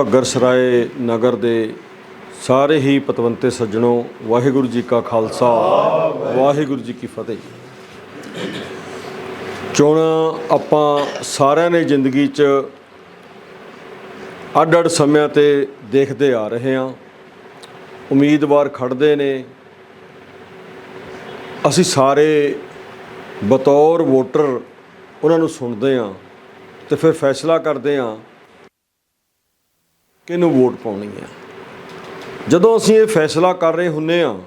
ਘੱਗਰ ਸਰਾਏ ਨਗਰ ਦੇ ਸਾਰੇ ਹੀ ਪਤਵੰਤੇ ਸੱਜਣੋ, ਵਾਹਿਗੁਰੂ ਜੀ ਕਾ ਖਾਲਸਾ, ਵਾਹਿਗੁਰੂ ਜੀ ਕੀ ਫਤਿਹ। ਚੋਣਾਂ ਆਪਾਂ ਸਾਰਿਆਂ ਨੇ ਜ਼ਿੰਦਗੀ 'ਚ ਅੱਡ-ਅੱਡ ਸਮਿਆਂ ਤੇ ਦੇਖਦੇ ਆ ਰਹੇ ਹਾਂ। ਉਮੀਦਵਾਰ ਖੜਦੇ ਨੇ। ਅਸੀਂ ਸਾਰੇ ਬਤੌਰ ਵੋਟਰ ਉਹਨਾਂ ਨੂੰ ਸੁਣਦੇ ਹਾਂ ਤੇ ਫਿਰ ਫੈਸਲਾ ਕਰਦੇ ਹਾਂ ਕਿਹਨੂੰ ਵੋਟ ਪਾਉਣੀ ਹੈ? ਜਦੋਂ ਅਸੀਂ ਇਹ ਫੈਸਲਾ ਕਰ ਰਹੇ ਹੁੰਨੇ ਆ,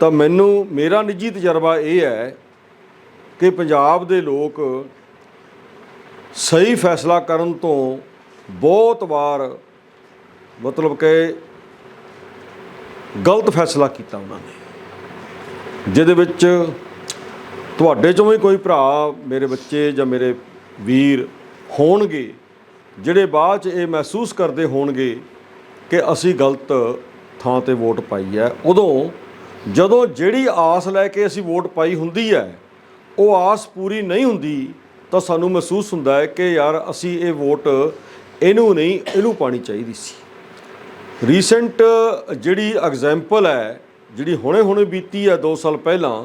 ਤਾਂ ਮੈਨੂੰ, ਮੇਰਾ ਨਿੱਜੀ ਤਜਰਬਾ ਇਹ ਹੈ ਕਿ ਪੰਜਾਬ ਦੇ ਲੋਕ ਸਹੀ ਫੈਸਲਾ ਕਰਨ ਤੋਂ ਬਹੁਤ ਵਾਰ ਮਤਲਬ ਕਿ ਗਲਤ ਫੈਸਲਾ ਕੀਤਾ ਉਹਨਾਂ ਨੇ। ਜਿਹਦੇ ਵਿੱਚ ਤੁਹਾਡੇ ਚੋਂ ਵੀ ਕੋਈ ਭਰਾ, ਮੇਰੇ ਬੱਚੇ ਜਾਂ ਮੇਰੇ ਵੀਰ ਹੋਣਗੇ ਜਿਹੜੇ ਬਾਅਦ ਚ ਇਹ ਮਹਿਸੂਸ ਕਰਦੇ ਹੋਣਗੇ ਕਿ ਅਸੀਂ ਗਲਤ ਥਾਂ ਤੇ ਵੋਟ ਪਾਈ ਹੈ, ਉਦੋਂ ਜਦੋਂ ਜਿਹੜੀ ਆਸ ਲੈ ਕੇ ਅਸੀਂ ਵੋਟ ਪਾਈ ਹੁੰਦੀ ਹੈ, ਉਹ ਆਸ ਪੂਰੀ ਨਹੀਂ ਹੁੰਦੀ, ਤਾਂ ਸਾਨੂੰ ਮਹਿਸੂਸ ਹੁੰਦਾ ਹੈ ਕਿ ਯਾਰ ਅਸੀਂ ਇਹ ਵੋਟ ਇਹਨੂੰ ਨਹੀਂ, ਇਹਨੂੰ ਪਾਣੀ ਚਾਹੀਦੀ ਸੀ। ਰੀਸੈਂਟ ਜਿਹੜੀ ਐਗਜ਼ਾਮਪਲ ਹੈ, ਜਿਹੜੀ ਹੁਣੇ ਹੁਣੇ ਬੀਤੀ ਹੈ 2 ਸਾਲ ਪਹਿਲਾਂ,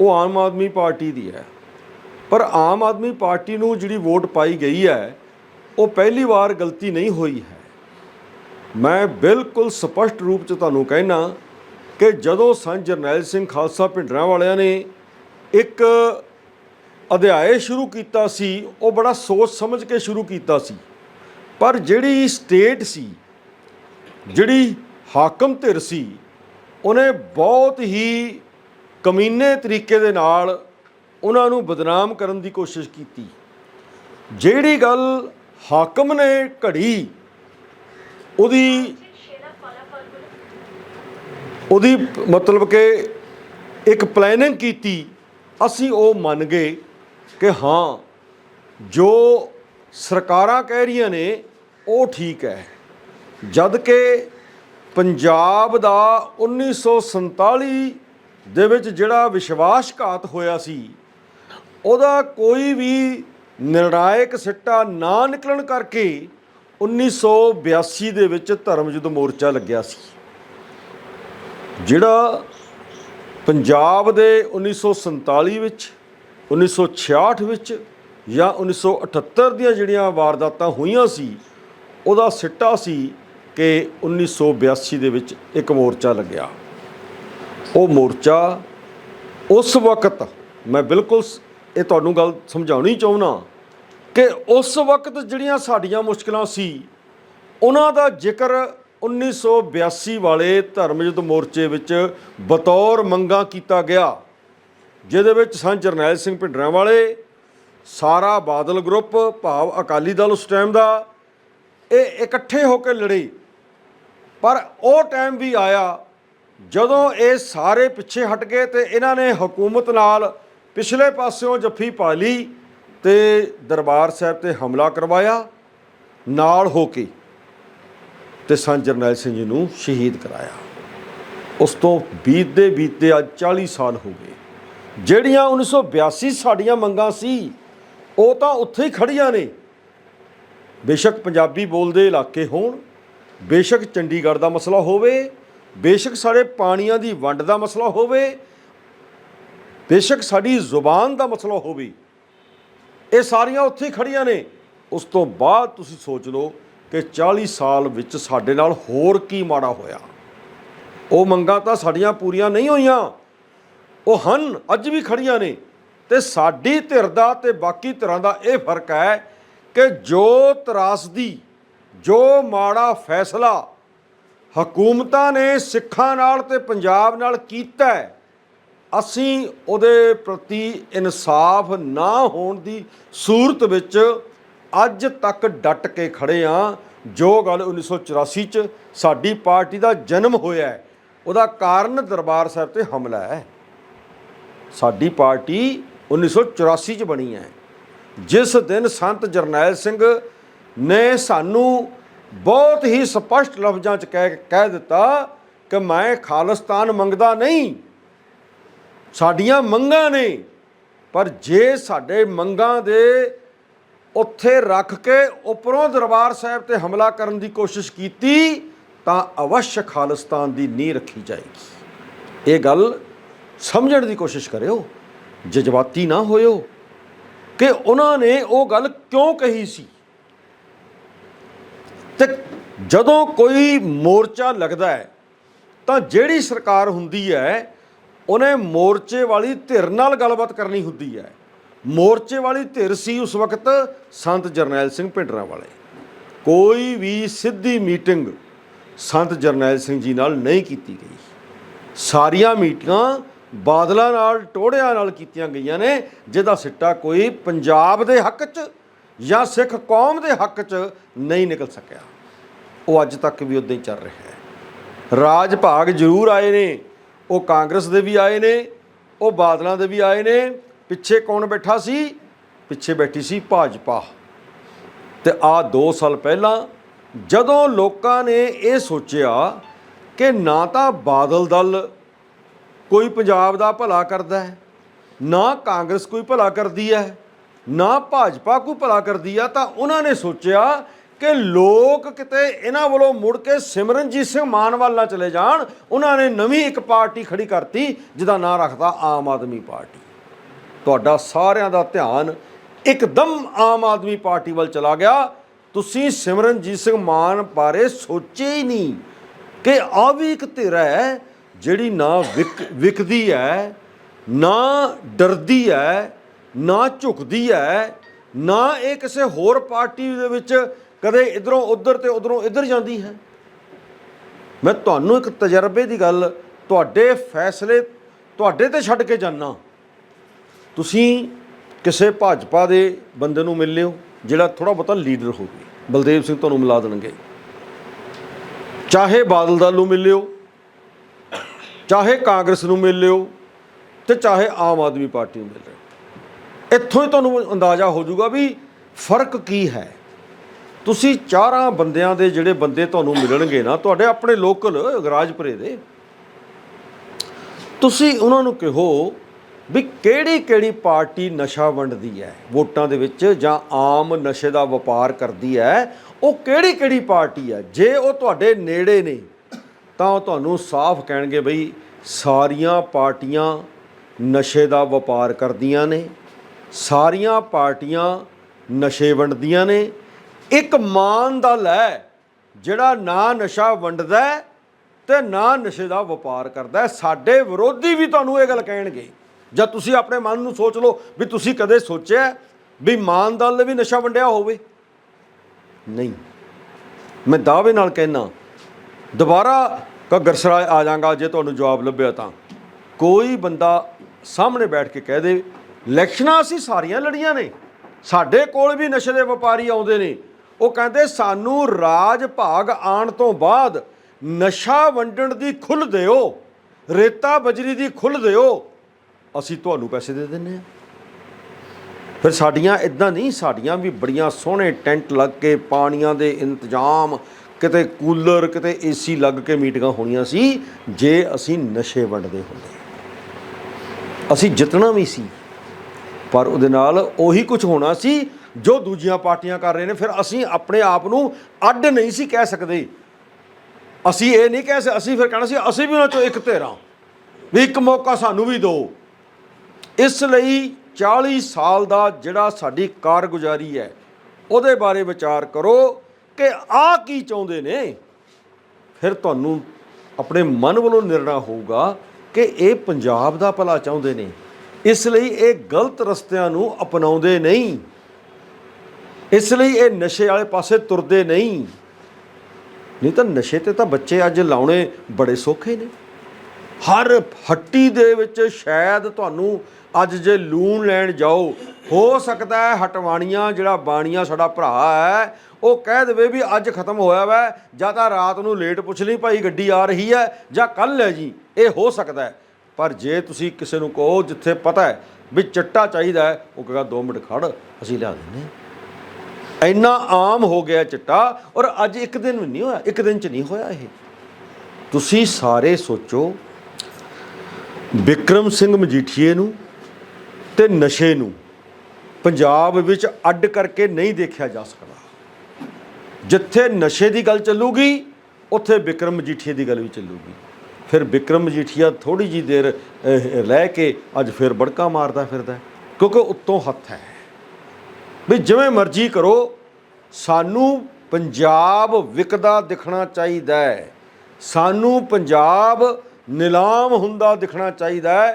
ਉਹ ਆਮ ਆਦਮੀ ਪਾਰਟੀ ਦੀ ਹੈ। ਪਰ ਆਮ ਆਦਮੀ ਪਾਰਟੀ ਨੂੰ ਜਿਹੜੀ ਵੋਟ ਪਾਈ ਗਈ ਹੈ ਉਹ ਪਹਿਲੀ ਵਾਰ ਗਲਤੀ ਨਹੀਂ ਹੋਈ ਹੈ। ਮੈਂ ਬਿਲਕੁਲ ਸਪਸ਼ਟ ਰੂਪ 'ਚ ਤੁਹਾਨੂੰ ਕਹਿਣਾ ਕਿ ਜਦੋਂ ਸੰਤ ਜਰਨੈਲ ਸਿੰਘ ਖਾਲਸਾ ਭਿੰਡਰਾਂ ਵਾਲਿਆਂ ਨੇ ਇੱਕ ਅਧਿਆਏ ਸ਼ੁਰੂ ਕੀਤਾ ਸੀ, ਉਹ ਬੜਾ ਸੋਚ ਸਮਝ ਕੇ ਸ਼ੁਰੂ ਕੀਤਾ ਸੀ। ਪਰ ਜਿਹੜੀ ਸਟੇਟ ਸੀ, ਜਿਹੜੀ ਹਾਕਮ ਧਿਰ ਸੀ, ਉਹਨੇ ਬਹੁਤ ਹੀ ਕਮੀਨੇ ਤਰੀਕੇ ਦੇ ਨਾਲ ਉਹਨਾਂ ਨੂੰ ਬਦਨਾਮ ਕਰਨ ਦੀ ਕੋਸ਼ਿਸ਼ ਕੀਤੀ। ਜਿਹੜੀ ਗੱਲ ਹਾਕਮ ਨੇ ਘੜੀ। ਉਹਦੀ ਉਹਦੀ ਮਤਲਬ ਕਿ ਇੱਕ ਪਲੈਨਿੰਗ ਕੀਤੀ। ਅਸੀਂ ਉਹ ਮੰਨ ਗਏ ਕਿ ਹਾਂ, ਜੋ ਸਰਕਾਰਾਂ ਕਹਿ ਰਹੀਆਂ ਨੇ, ਉਹ ਠੀਕ ਹੈ। ਜਦ ਕਿ ਪੰਜਾਬ ਦਾ 1947 ਦੇ ਵਿੱਚ ਜਿਹੜਾ ਵਿਸ਼ਵਾਸਘਾਤ ਹੋਇਆ ਸੀ, ਉਹਦਾ ਕੋਈ ਵੀ ਨਿਰਣਾਇਕ ਸਿੱਟਾ ਨਾ ਨਿਕਲਣ ਕਰਕੇ 1982 ਦੇ ਵਿੱਚ ਧਰਮ ਯੁੱਧ ਮੋਰਚਾ ਲੱਗਿਆ ਸੀ। ਜਿਹੜਾ ਪੰਜਾਬ ਦੇ 1947 ਵਿੱਚ 1966 ਵਿੱਚ ਜਾਂ 1978 ਦੀਆਂ ਜਿਹੜੀਆਂ ਵਾਰਦਾਤਾਂ ਹੋਈਆਂ ਸੀ, ਉਹਦਾ ਸਿੱਟਾ ਸੀ ਕਿ 1982 ਦੇ ਵਿੱਚ ਇੱਕ ਮੋਰਚਾ ਲੱਗਿਆ। ਉਹ ਮੋਰਚਾ ਉਸ ਵਕਤ, ਮੈਂ ਬਿਲਕੁਲ ਸ- ਇਹ ਤੁਹਾਨੂੰ ਗੱਲ ਸਮਝਾਉਣੀ ਚਾਹੁੰਦਾ ਕਿ ਉਸ ਵਕਤ ਜਿਹੜੀਆਂ ਸਾਡੀਆਂ ਮੁਸ਼ਕਲਾਂ ਸੀ, ਉਹਨਾਂ ਦਾ ਜ਼ਿਕਰ 1982 ਵਾਲੇ ਧਰਮ ਯੁੱਧ ਮੋਰਚੇ ਵਿੱਚ ਬਤੌਰ ਮੰਗਾ ਕੀਤਾ ਗਿਆ, ਜਿਹਦੇ ਵਿੱਚ ਸੰਤ ਜਰਨੈਲ ਸਿੰਘ ਭਿੰਡਰਾਂ ਵਾਲੇ, ਸਾਰਾ ਬਾਦਲ ਗਰੁੱਪ, ਭਾਵ ਅਕਾਲੀ ਦਲ ਉਸ ਟਾਈਮ ਦਾ, ਇਹ ਇਕੱਠੇ ਹੋ ਕੇ ਲੜੇ। ਪਰ ਉਹ ਟਾਈਮ ਵੀ ਆਇਆ, ਜਦੋਂ ਇਹ ਸਾਰੇ ਪਿੱਛੇ ਹਟ ਗਏ ਤੇ ਇਹਨਾਂ ਨੇ ਹਕੂਮਤ ਨਾਲ ਪਿਛਲੇ ਪਾਸਿਓਂ ਜੱਫੀ ਪਾ ਲਈ ਤੇ ਦਰਬਾਰ ਸਾਹਿਬ ਤੇ ਹਮਲਾ ਕਰਵਾਇਆ, ਨਾਲ ਹੋ ਕੇ ਤੇ ਸੰਤ ਜਰਨੈਲ ਸਿੰਘ ਜੀ ਨੂੰ ਸ਼ਹੀਦ ਕਰਾਇਆ। ਉਸ ਤੋਂ ਬੀਤਦੇ ਬੀਤਦੇ ਅੱਜ 40 ਸਾਲ ਹੋ ਗਏ। ਜਿਹੜੀਆਂ 1982 ਸਾਡੀਆਂ ਮੰਗਾਂ ਸੀ, ਉਹ ਤਾਂ ਉੱਥੇ ਹੀ ਖੜੀਆਂ ਨੇ। ਬੇਸ਼ੱਕ ਪੰਜਾਬੀ ਬੋਲਦੇ ਇਲਾਕੇ ਹੋਣ, ਬੇਸ਼ੱਕ ਚੰਡੀਗੜ੍ਹ ਦਾ ਮਸਲਾ ਹੋਵੇ, ਬੇਸ਼ੱਕ ਸਾਡੇ ਪਾਣੀਆਂ ਦੀ ਵੰਡ ਦਾ ਮਸਲਾ ਹੋਵੇ, ਬੇਸ਼ੱਕ ਸਾਡੀ ਜ਼ੁਬਾਨ ਦਾ ਮਸਲਾ ਹੋਵੇ ਇਹ ਸਾਰੀਆਂ ਉੱਥੇ ਹੀ ਖੜੀਆਂ ਨੇ। ਉਸ ਤੋਂ ਬਾਅਦ ਤੁਸੀਂ ਸੋਚ ਲਓ ਕਿ 40 ਸਾਲ ਵਿੱਚ ਸਾਡੇ ਨਾਲ ਹੋਰ ਕੀ ਮਾੜਾ ਹੋਇਆ। ਉਹ ਮੰਗਾਂ ਤਾਂ ਸਾਡੀਆਂ ਪੂਰੀਆਂ ਨਹੀਂ ਹੋਈਆਂ। ਉਹ ਹਨ, ਅੱਜ ਵੀ ਖੜੀਆਂ ਨੇ। ਤੇ ਸਾਡੀ ਧਿਰ ਦਾ ਤੇ ਬਾਕੀ ਧਿਰਾਂ ਦਾ ਇਹ ਫ਼ਰਕ ਹੈ ਕਿ ਜੋ ਤਰਾਸਦੀ, ਜੋ ਮਾੜਾ ਫੈਸਲਾ ਹਕੂਮਤਾਂ ਨੇ ਸਿੱਖਾਂ ਨਾਲ ਤੇ ਪੰਜਾਬ ਨਾਲ ਕੀਤਾ ਹੈ ਅਸੀਂ ਉਹਦੇ ਪ੍ਰਤੀ ਇਨਸਾਫ ਨਾ ਹੋਣ ਦੀ ਸੂਰਤ ਵਿੱਚ ਅੱਜ ਤੱਕ ਡਟ ਕੇ ਖੜੇ ਆ। ਜੋ ਗੱਲ 1984 ਚ ਸਾਡੀ ਪਾਰਟੀ ਦਾ ਜਨਮ ਹੋਇਆ ਉਹਦਾ ਕਾਰਨ ਦਰਬਾਰ ਸਾਹਿਬ ਤੇ ਹਮਲਾ ਹੈ। ਸਾਡੀ ਪਾਰਟੀ 1984 ਚ ਬਣੀ ਹੈ। ਜਿਸ ਦਿਨ ਸੰਤ ਜਰਨੈਲ ਸਿੰਘ ਨੇ ਸਾਨੂੰ ਬਹੁਤ ਹੀ ਸਪਸ਼ਟ ਲਫ਼ਜ਼ਾਂ ਚ ਕਹਿ ਕਹਿ ਦਿੱਤਾ ਕਿ ਮੈਂ ਖਾਲਿਸਤਾਨ ਮੰਗਦਾ ਨਹੀਂ ਸਾਡੀਆਂ ਮੰਗਾਂ ਨੇ। ਪਰ ਜੇ ਸਾਡੇ ਮੰਗਾਂ ਦੇ ਉੱਥੇ ਰੱਖ ਕੇ ਉੱਪਰੋਂ ਦਰਬਾਰ ਸਾਹਿਬ ਤੇ ਹਮਲਾ ਕਰਨ ਦੀ ਕੋਸ਼ਿਸ਼ ਕੀਤੀ, ਤਾਂ ਅਵਸ਼ ਖਾਲਿਸਤਾਨ ਦੀ ਨੀਂਹ ਰੱਖੀ ਜਾਏਗੀ। ਇਹ ਗੱਲ ਸਮਝਣ ਦੀ ਕੋਸ਼ਿਸ਼ ਕਰਿਓ, ਜਜ਼ਬਾਤੀ ਨਾ ਹੋਇਓ ਕਿ ਉਹਨਾਂ ਨੇ ਉਹ ਗੱਲ ਕਿਉਂ ਕਹੀ ਸੀ। ਤੇ ਜਦੋਂ ਕੋਈ ਮੋਰਚਾ ਲੱਗਦਾ ਹੈ, ਤਾਂ ਜਿਹੜੀ ਸਰਕਾਰ ਹੁੰਦੀ ਹੈ ਉਹਨੇ ਮੋਰਚੇ ਵਾਲੀ ਧਿਰ ਨਾਲ ਗੱਲਬਾਤ ਕਰਨੀ ਹੁੰਦੀ ਹੈ। ਮੋਰਚੇ ਵਾਲੀ ਧਿਰ ਸੀ ਉਸ ਵਕਤ ਸੰਤ ਜਰਨੈਲ ਸਿੰਘ ਭਿੰਡਰਾਂ ਵਾਲੇ। ਕੋਈ ਵੀ ਸਿੱਧੀ ਮੀਟਿੰਗ ਸੰਤ ਜਰਨੈਲ ਸਿੰਘ ਜੀ ਨਾਲ ਨਹੀਂ ਕੀਤੀ ਗਈ। ਸਾਰੀਆਂ ਮੀਟਿੰਗਾਂ ਬਾਦਲਾਂ ਨਾਲ ਟੋੜਿਆਂ ਨਾਲ ਕੀਤੀਆਂ ਗਈਆਂ ਨੇ, ਜਿਹਦਾ ਸਿੱਟਾ ਕੋਈ ਪੰਜਾਬ ਦੇ ਹੱਕ 'ਚ ਜਾਂ ਸਿੱਖ ਕੌਮ ਦੇ ਹੱਕ 'ਚ ਨਹੀਂ ਨਿਕਲ ਸਕਿਆ। ਉਹ ਅੱਜ ਤੱਕ ਵੀ ਉਦਾਂ ਹੀ ਚੱਲ ਰਿਹਾ ਹੈ। ਰਾਜ ਭਾਗ ਜ਼ਰੂਰ ਆਏ ਨੇ। ਉਹ ਕਾਂਗਰਸ ਦੇ ਵੀ ਆਏ ਨੇ, ਉਹ ਬਾਦਲਾਂ ਦੇ ਵੀ ਆਏ ਨੇ, ਪਿੱਛੇ ਕੌਣ ਬੈਠਾ ਸੀ? ਪਿੱਛੇ ਬੈਠੀ ਸੀ ਭਾਜਪਾ। ਤੇ ਆ 2 ਸਾਲ ਪਹਿਲਾਂ ਜਦੋਂ ਲੋਕਾਂ ਨੇ ਇਹ ਸੋਚਿਆ ਕਿ ਨਾ ਤਾਂ ਬਾਦਲ ਦਲ ਕੋਈ ਪੰਜਾਬ ਦਾ ਭਲਾ ਕਰਦਾ ਹੈ, ਨਾ ਕਾਂਗਰਸ ਕੋਈ ਭਲਾ ਕਰਦੀ ਹੈ, ਨਾ ਭਾਜਪਾ ਕੋਈ ਭਲਾ ਕਰਦੀ ਆ, ਤਾਂ ਉਹਨਾਂ ਨੇ ਸੋਚਿਆ ਕਿ ਲੋਕ ਕਿਤੇ ਇਹਨਾਂ ਵੱਲੋਂ ਮੁੜ ਕੇ ਸਿਮਰਨਜੀਤ ਸਿੰਘ ਮਾਨ ਵੱਲ ਨਾ ਚਲੇ ਜਾਣ, ਉਹਨਾਂ ਨੇ ਨਵੀਂ ਇੱਕ ਪਾਰਟੀ ਖੜੀ ਕਰਤੀ ਜਿਹਦਾ ਨਾਂ ਰੱਖਦਾ ਆਮ ਆਦਮੀ ਪਾਰਟੀ। ਤੁਹਾਡਾ ਸਾਰਿਆਂ ਦਾ ਧਿਆਨ ਇੱਕਦਮ ਆਮ ਆਦਮੀ ਪਾਰਟੀ ਵੱਲ ਚਲਾ ਗਿਆ। ਤੁਸੀਂ ਸਿਮਰਨਜੀਤ ਸਿੰਘ ਮਾਨ ਬਾਰੇ ਸੋਚੇ ਹੀ ਨਹੀਂ ਕਿ ਆ ਵੀ ਇੱਕ ਧਿਰ ਹੈ ਜਿਹੜੀ ਨਾ ਵਿਕ, ਵਿਕਦੀ ਹੈ, ਨਾ ਡਰਦੀ ਹੈ, ਨਾ ਝੁਕਦੀ ਹੈ, ਨਾ ਇਹ ਕਿਸੇ ਹੋਰ ਪਾਰਟੀ ਦੇ ਵਿੱਚ ਕਦੇ ਇਧਰੋਂ ਉਧਰ ਤੇ ਉਧਰੋਂ ਇੱਧਰ ਜਾਂਦੀ ਹੈ। ਮੈਂ ਤੁਹਾਨੂੰ ਇੱਕ ਤਜਰਬੇ ਦੀ ਗੱਲ ਤੁਹਾਡੇ ਫੈਸਲੇ ਤੁਹਾਡੇ ਤੇ ਛੱਡ ਕੇ ਜਾਨਾ ਤੁਸੀਂ ਕਿਸੇ ਭਾਜਪਾ ਦੇ ਬੰਦੇ ਨੂੰ ਮਿਲ ਲਿਓ, ਜਿਹੜਾ ਥੋੜਾ ਬਹੁਤਾ ਲੀਡਰ ਹੋਵੇ। ਬਲਦੇਵ ਸਿੰਘ ਤੁਹਾਨੂੰ ਮਿਲਾ ਦੇਣਗੇ। ਚਾਹੇ ਬਾਦਲ ਦਲ ਨੂੰ ਮਿਲ ਲਿਓ, ਚਾਹੇ ਕਾਂਗਰਸ ਨੂੰ ਮਿਲ ਲਿਓ ਤੇ ਚਾਹੇ ਆਮ ਆਦਮੀ ਪਾਰਟੀ ਨੂੰ ਮਿਲ ਲਿਓ। ਇੱਥੋਂ ਹੀ ਤੁਹਾਨੂੰ ਅੰਦਾਜ਼ਾ ਹੋ ਜਾਊਗਾ ਵੀ ਫ਼ਰਕ ਕੀ ਹੈ। ਤੁਸੀਂ ਚਾਰਾਂ ਬੰਦਿਆਂ ਦੇ ਜਿਹੜੇ ਬੰਦੇ ਤੁਹਾਨੂੰ ਮਿਲਣਗੇ ਨਾ, ਤੁਹਾਡੇ ਆਪਣੇ ਲੋਕਲ ਰਾਜਪੁਰੇ ਦੇ, ਤੁਸੀਂ ਉਹਨਾਂ ਨੂੰ ਕਹੋ ਵੀ ਕਿਹੜੀ ਕਿਹੜੀ ਪਾਰਟੀ ਨਸ਼ਾ ਵੰਡਦੀ ਹੈ, ਵੋਟਾਂ ਦੇ ਵਿੱਚ ਜਾਂ ਆਮ ਨਸ਼ੇ ਦਾ ਵਪਾਰ ਕਰਦੀ ਹੈ, ਉਹ ਕਿਹੜੀ ਕਿਹੜੀ ਪਾਰਟੀ ਹੈ? ਜੇ ਉਹ ਤੁਹਾਡੇ ਨੇੜੇ ਨੇ, ਤਾਂ ਉਹ ਤੁਹਾਨੂੰ ਸਾਫ਼ ਕਹਿਣਗੇ ਬਈ ਸਾਰੀਆਂ ਪਾਰਟੀਆਂ ਨਸ਼ੇ ਦਾ ਵਪਾਰ ਕਰਦੀਆਂ ਨੇ, ਸਾਰੀਆਂ ਪਾਰਟੀਆਂ ਨਸ਼ੇ ਵੰਡਦੀਆਂ ਨੇ ਇੱਕ ਮਾਨ ਦਲ ਹੈ ਜਿਹੜਾ ਨਾ ਨਸ਼ਾ ਵੰਡਦਾ ਹੈ ਤੇ ਨਾ ਨਸ਼ੇ ਦਾ ਵਪਾਰ ਕਰਦਾ ਸਾਡੇ ਵਿਰੋਧੀ ਵੀ ਤੁਹਾਨੂੰ ਇਹ ਗੱਲ ਕਹਿਣਗੇ। ਜਾਂ ਤੁਸੀਂ ਆਪਣੇ ਮਨ ਨੂੰ ਸੋਚ ਲਓ ਵੀ ਤੁਸੀਂ ਕਦੇ ਸੋਚਿਆ ਵੀ ਮਾਨ ਦਲ ਨੇ ਵੀ ਨਸ਼ਾ ਵੰਡਿਆ ਹੋਵੇ? ਨਹੀਂ। ਮੈਂ ਦਾਅਵੇ ਨਾਲ ਕਹਿਣਾ ਦੁਬਾਰਾ ਘੱਗਰਸਰਾ ਆ ਜਾਗਾ, ਜੇ ਤੁਹਾਨੂੰ ਜਵਾਬ ਲੱਭਿਆ ਤਾਂ। ਕੋਈ ਬੰਦਾ ਸਾਹਮਣੇ ਬੈਠ ਕੇ ਕਹਿ ਦੇ, ਇਲੈਕਸ਼ਨਾਂ ਅਸੀਂ ਸਾਰੀਆਂ ਲੜੀਆਂ ਨੇ। ਸਾਡੇ ਕੋਲ ਵੀ ਨਸ਼ੇ ਦੇ ਵਪਾਰੀ ਆਉਂਦੇ ਨੇ। ਉਹ ਕਹਿੰਦੇ, ਸਾਨੂੰ ਰਾਜ ਭਾਗ ਆਉਣ ਤੋਂ ਬਾਅਦ ਨਸ਼ਾ ਵੰਡਣ ਦੀ ਖੁੱਲ੍ਹ ਦਿਓ, ਰੇਤਾ ਬਜਰੀ ਦੀ ਖੁੱਲ੍ਹ ਦਿਓ। ਅਸੀਂ ਤੁਹਾਨੂੰ ਪੈਸੇ ਦੇ ਦਿੰਨੇ ਆ ਫਿਰ ਸਾਡੀਆਂ ਇਦਾਂ ਨਹੀਂ, ਸਾਡੀਆਂ ਵੀ ਬੜੀਆਂ ਸੋਹਣੇ ਟੈਂਟ ਲੱਗ ਕੇ ਪਾਣੀਆਂ ਦੇ ਇੰਤਜ਼ਾਮ, ਕਿਤੇ ਕੂਲਰ, ਕਿਤੇ ਏਸੀ ਲੱਗ ਕੇ ਮੀਟਿੰਗਾਂ ਹੋਣੀਆਂ ਸੀ, ਜੇ ਅਸੀਂ ਨਸ਼ੇ ਵੰਡਦੇ ਹੁੰਦੇ। ਅਸੀਂ ਜਿੱਤਣਾ ਵੀ ਸੀ, ਪਰ ਉਹਦੇ ਨਾਲ ਉਹੀ ਕੁਝ ਹੋਣਾ ਸੀ ਜੋ ਦੂਜੀਆਂ ਪਾਰਟੀਆਂ ਕਰ ਰਹੇ ਨੇ, ਫਿਰ ਅਸੀਂ ਆਪਣੇ ਆਪ ਨੂੰ ਅੱਡ ਨਹੀਂ ਸੀ ਕਹਿ ਸਕਦੇ। ਅਸੀਂ ਇਹ ਨਹੀਂ ਕਹਿ ਸਕਦੇ ਅਸੀਂ ਫਿਰ ਕਹਿਣਾ ਸੀ, ਅਸੀਂ ਵੀ ਉਹਨਾਂ ਚੋਂ ਇੱਕ ਧਿਰਾਂ ਵੀ ਇੱਕ ਮੌਕਾ ਸਾਨੂੰ ਵੀ ਦਿਓ। ਇਸ ਲਈ 40 ਸਾਲ ਦਾ ਜਿਹੜਾ ਸਾਡੀ ਕਾਰਗੁਜ਼ਾਰੀ ਹੈ, ਉਹਦੇ ਬਾਰੇ ਵਿਚਾਰ ਕਰੋ ਕਿ ਆ ਕੀ ਚਾਹੁੰਦੇ ਨੇ। ਫਿਰ ਤੁਹਾਨੂੰ ਆਪਣੇ ਮਨ ਵੱਲੋਂ ਨਿਰਣਾ ਹੋਊਗਾ ਕਿ ਇਹ ਪੰਜਾਬ ਦਾ ਭਲਾ ਚਾਹੁੰਦੇ ਨੇ। ਇਸ ਲਈ ਇਹ ਗਲਤ ਰਸਤਿਆਂ ਨੂੰ ਅਪਣਾਉਂਦੇ ਨਹੀਂ। ਇਸ ਲਈ ਇਹ ਨਸ਼ੇ ਵਾਲੇ ਪਾਸੇ ਤੁਰਦੇ ਨਹੀਂ। ਨਹੀਂ ਤਾਂ ਨਸ਼ੇ ਤੇ ਤਾਂ ਬੱਚੇ ਅੱਜ ਲਾਉਣੇ ਬੜੇ ਸੌਖੇ ਨੇ। ਹਰ ਹੱਟੀ ਦੇ ਵਿੱਚ ਸ਼ਾਇਦ ਤੁਹਾਨੂੰ ਅੱਜ ਜੇ ਲੂਣ ਲੈਣ ਜਾਓ, ਹੋ ਸਕਦਾ ਹੈ ਹਟਵਾਣੀਆਂ, ਜਿਹੜਾ ਬਾਣੀਆਂ ਸਾਡਾ ਭਰਾ ਹੈ, ਉਹ ਕਹਿ ਦੇਵੇ ਵੀ ਅੱਜ ਖਤਮ ਹੋਇਆ ਵਾ, ਜਾਂ ਤਾਂ ਰਾਤ ਨੂੰ ਲੇਟ ਪੁੱਛ ਲਈ ਭਾਈ ਗੱਡੀ ਆ ਰਹੀ ਹੈ, ਜਾਂ ਕੱਲ ਹੈ ਜੀ, ਇਹ ਹੋ ਸਕਦਾ ਹੈ। ਪਰ ਜੇ ਤੁਸੀਂ ਕਿਸੇ ਨੂੰ ਕਹੋ, ਜਿੱਥੇ ਪਤਾ ਹੈ ਵੀ ਚਿੱਟਾ ਚਾਹੀਦਾ ਉਹ ਕਹੇਗਾ 2 ਮਿੰਟ ਖੜ ਅਸੀਂ ਲਿਆ ਦਿੰਦੇ ਇੰਨਾ ਆਮ ਹੋ ਗਿਆ ਚਿੱਟਾ ਔਰ ਅੱਜ ਇੱਕ ਦਿਨ ਵੀ ਨਹੀਂ ਹੋਇਆ ਇੱਕ ਦਿਨ ਚ ਨਹੀਂ ਹੋਇਆ ਇਹ। ਤੁਸੀਂ ਸਾਰੇ ਸੋਚੋ ਵਿਕਰਮ ਸਿੰਘ ਮਜੀਠੀਏ ਨੂੰ ਤੇ ਨਸ਼ੇ ਨੂੰ ਪੰਜਾਬ ਵਿੱਚ ਅੱਡ ਕਰਕੇ ਨਹੀਂ ਦੇਖਿਆ ਜਾ ਸਕਦਾ। ਜਿੱਥੇ ਨਸ਼ੇ ਦੀ ਗੱਲ ਚੱਲੂਗੀ ਉੱਥੇ ਵਿਕਰਮ ਮਜੀਠੀਏ ਦੀ ਗੱਲ ਵੀ ਚੱਲੂਗੀ। ਫਿਰ ਵਿਕਰਮ ਮਜੀਠੀਆ ਥੋੜੀ ਜੀ ਦੇਰ ਅਹ, ਰਹਿ ਕੇ ਅੱਜ ਫਿਰ ਬੜਕਾ ਮਾਰਦਾ ਫਿਰਦਾ ਕਿਉਂਕਿ ਉੱਤੋਂ ਹੱਥ ਹੈ। ਵੀ ਜਿਵੇਂ ਮਰਜ਼ੀ ਕਰੋ, ਸਾਨੂੰ ਪੰਜਾਬ ਵਿਕਦਾ ਦਿਖਣਾ ਚਾਹੀਦਾ ਹੈ। ਸਾਨੂੰ ਪੰਜਾਬ ਨਿਲਾਮ ਹੁੰਦਾ ਦਿਖਣਾ ਚਾਹੀਦਾ ਹੈ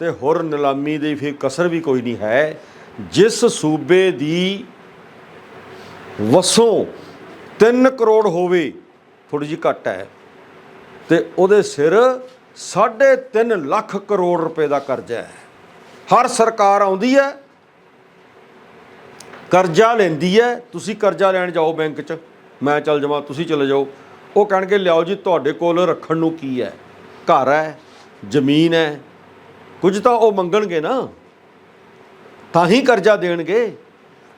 ਤੇ ਹੋਰ ਨਿਲਾਮੀ ਦੀ ਫਿਰ ਕਸਰ ਵੀ ਕੋਈ ਨਹੀਂ ਹੈ। ਜਿਸ ਸੂਬੇ ਦੀ ਵਸੋਂ 3 ਕਰੋੜ ਹੋਵੇ ਥੋੜੀ ਜੀ ਘੱਟ ਹੈ, ਤੇ ਉਹਦੇ ਸਿਰ 3.5 ਲੱਖ ਕਰੋੜ ਰੁਪਏ ਦਾ ਕਰਜ਼ਾ ਹੈ। ਹਰ ਸਰਕਾਰ ਆਉਂਦੀ ਹੈ ਕਰਜ਼ਾ ਲੈਂਦੀ ਹੈ ਤੁਸੀਂ ਕਰਜ਼ਾ ਲੈਣ ਜਾਓ ਬੈਂਕ 'ਚ। ਮੈਂ ਚੱਲ ਜਾਵਾਂ, ਤੁਸੀਂ ਚਲੇ ਜਾਓ। ਉਹ ਕਹਿਣਗੇ, ਲਿਆਓ ਜੀ, ਤੁਹਾਡੇ ਕੋਲ ਰੱਖਣ ਨੂੰ ਕੀ ਹੈ ਘਰ ਹੈ ਜ਼ਮੀਨ ਹੈ ਕੁਝ ਤਾਂ ਉਹ ਮੰਗਣਗੇ ਨਾ। ਤਾਂ ਹੀ ਕਰਜ਼ਾ ਦੇਣਗੇ।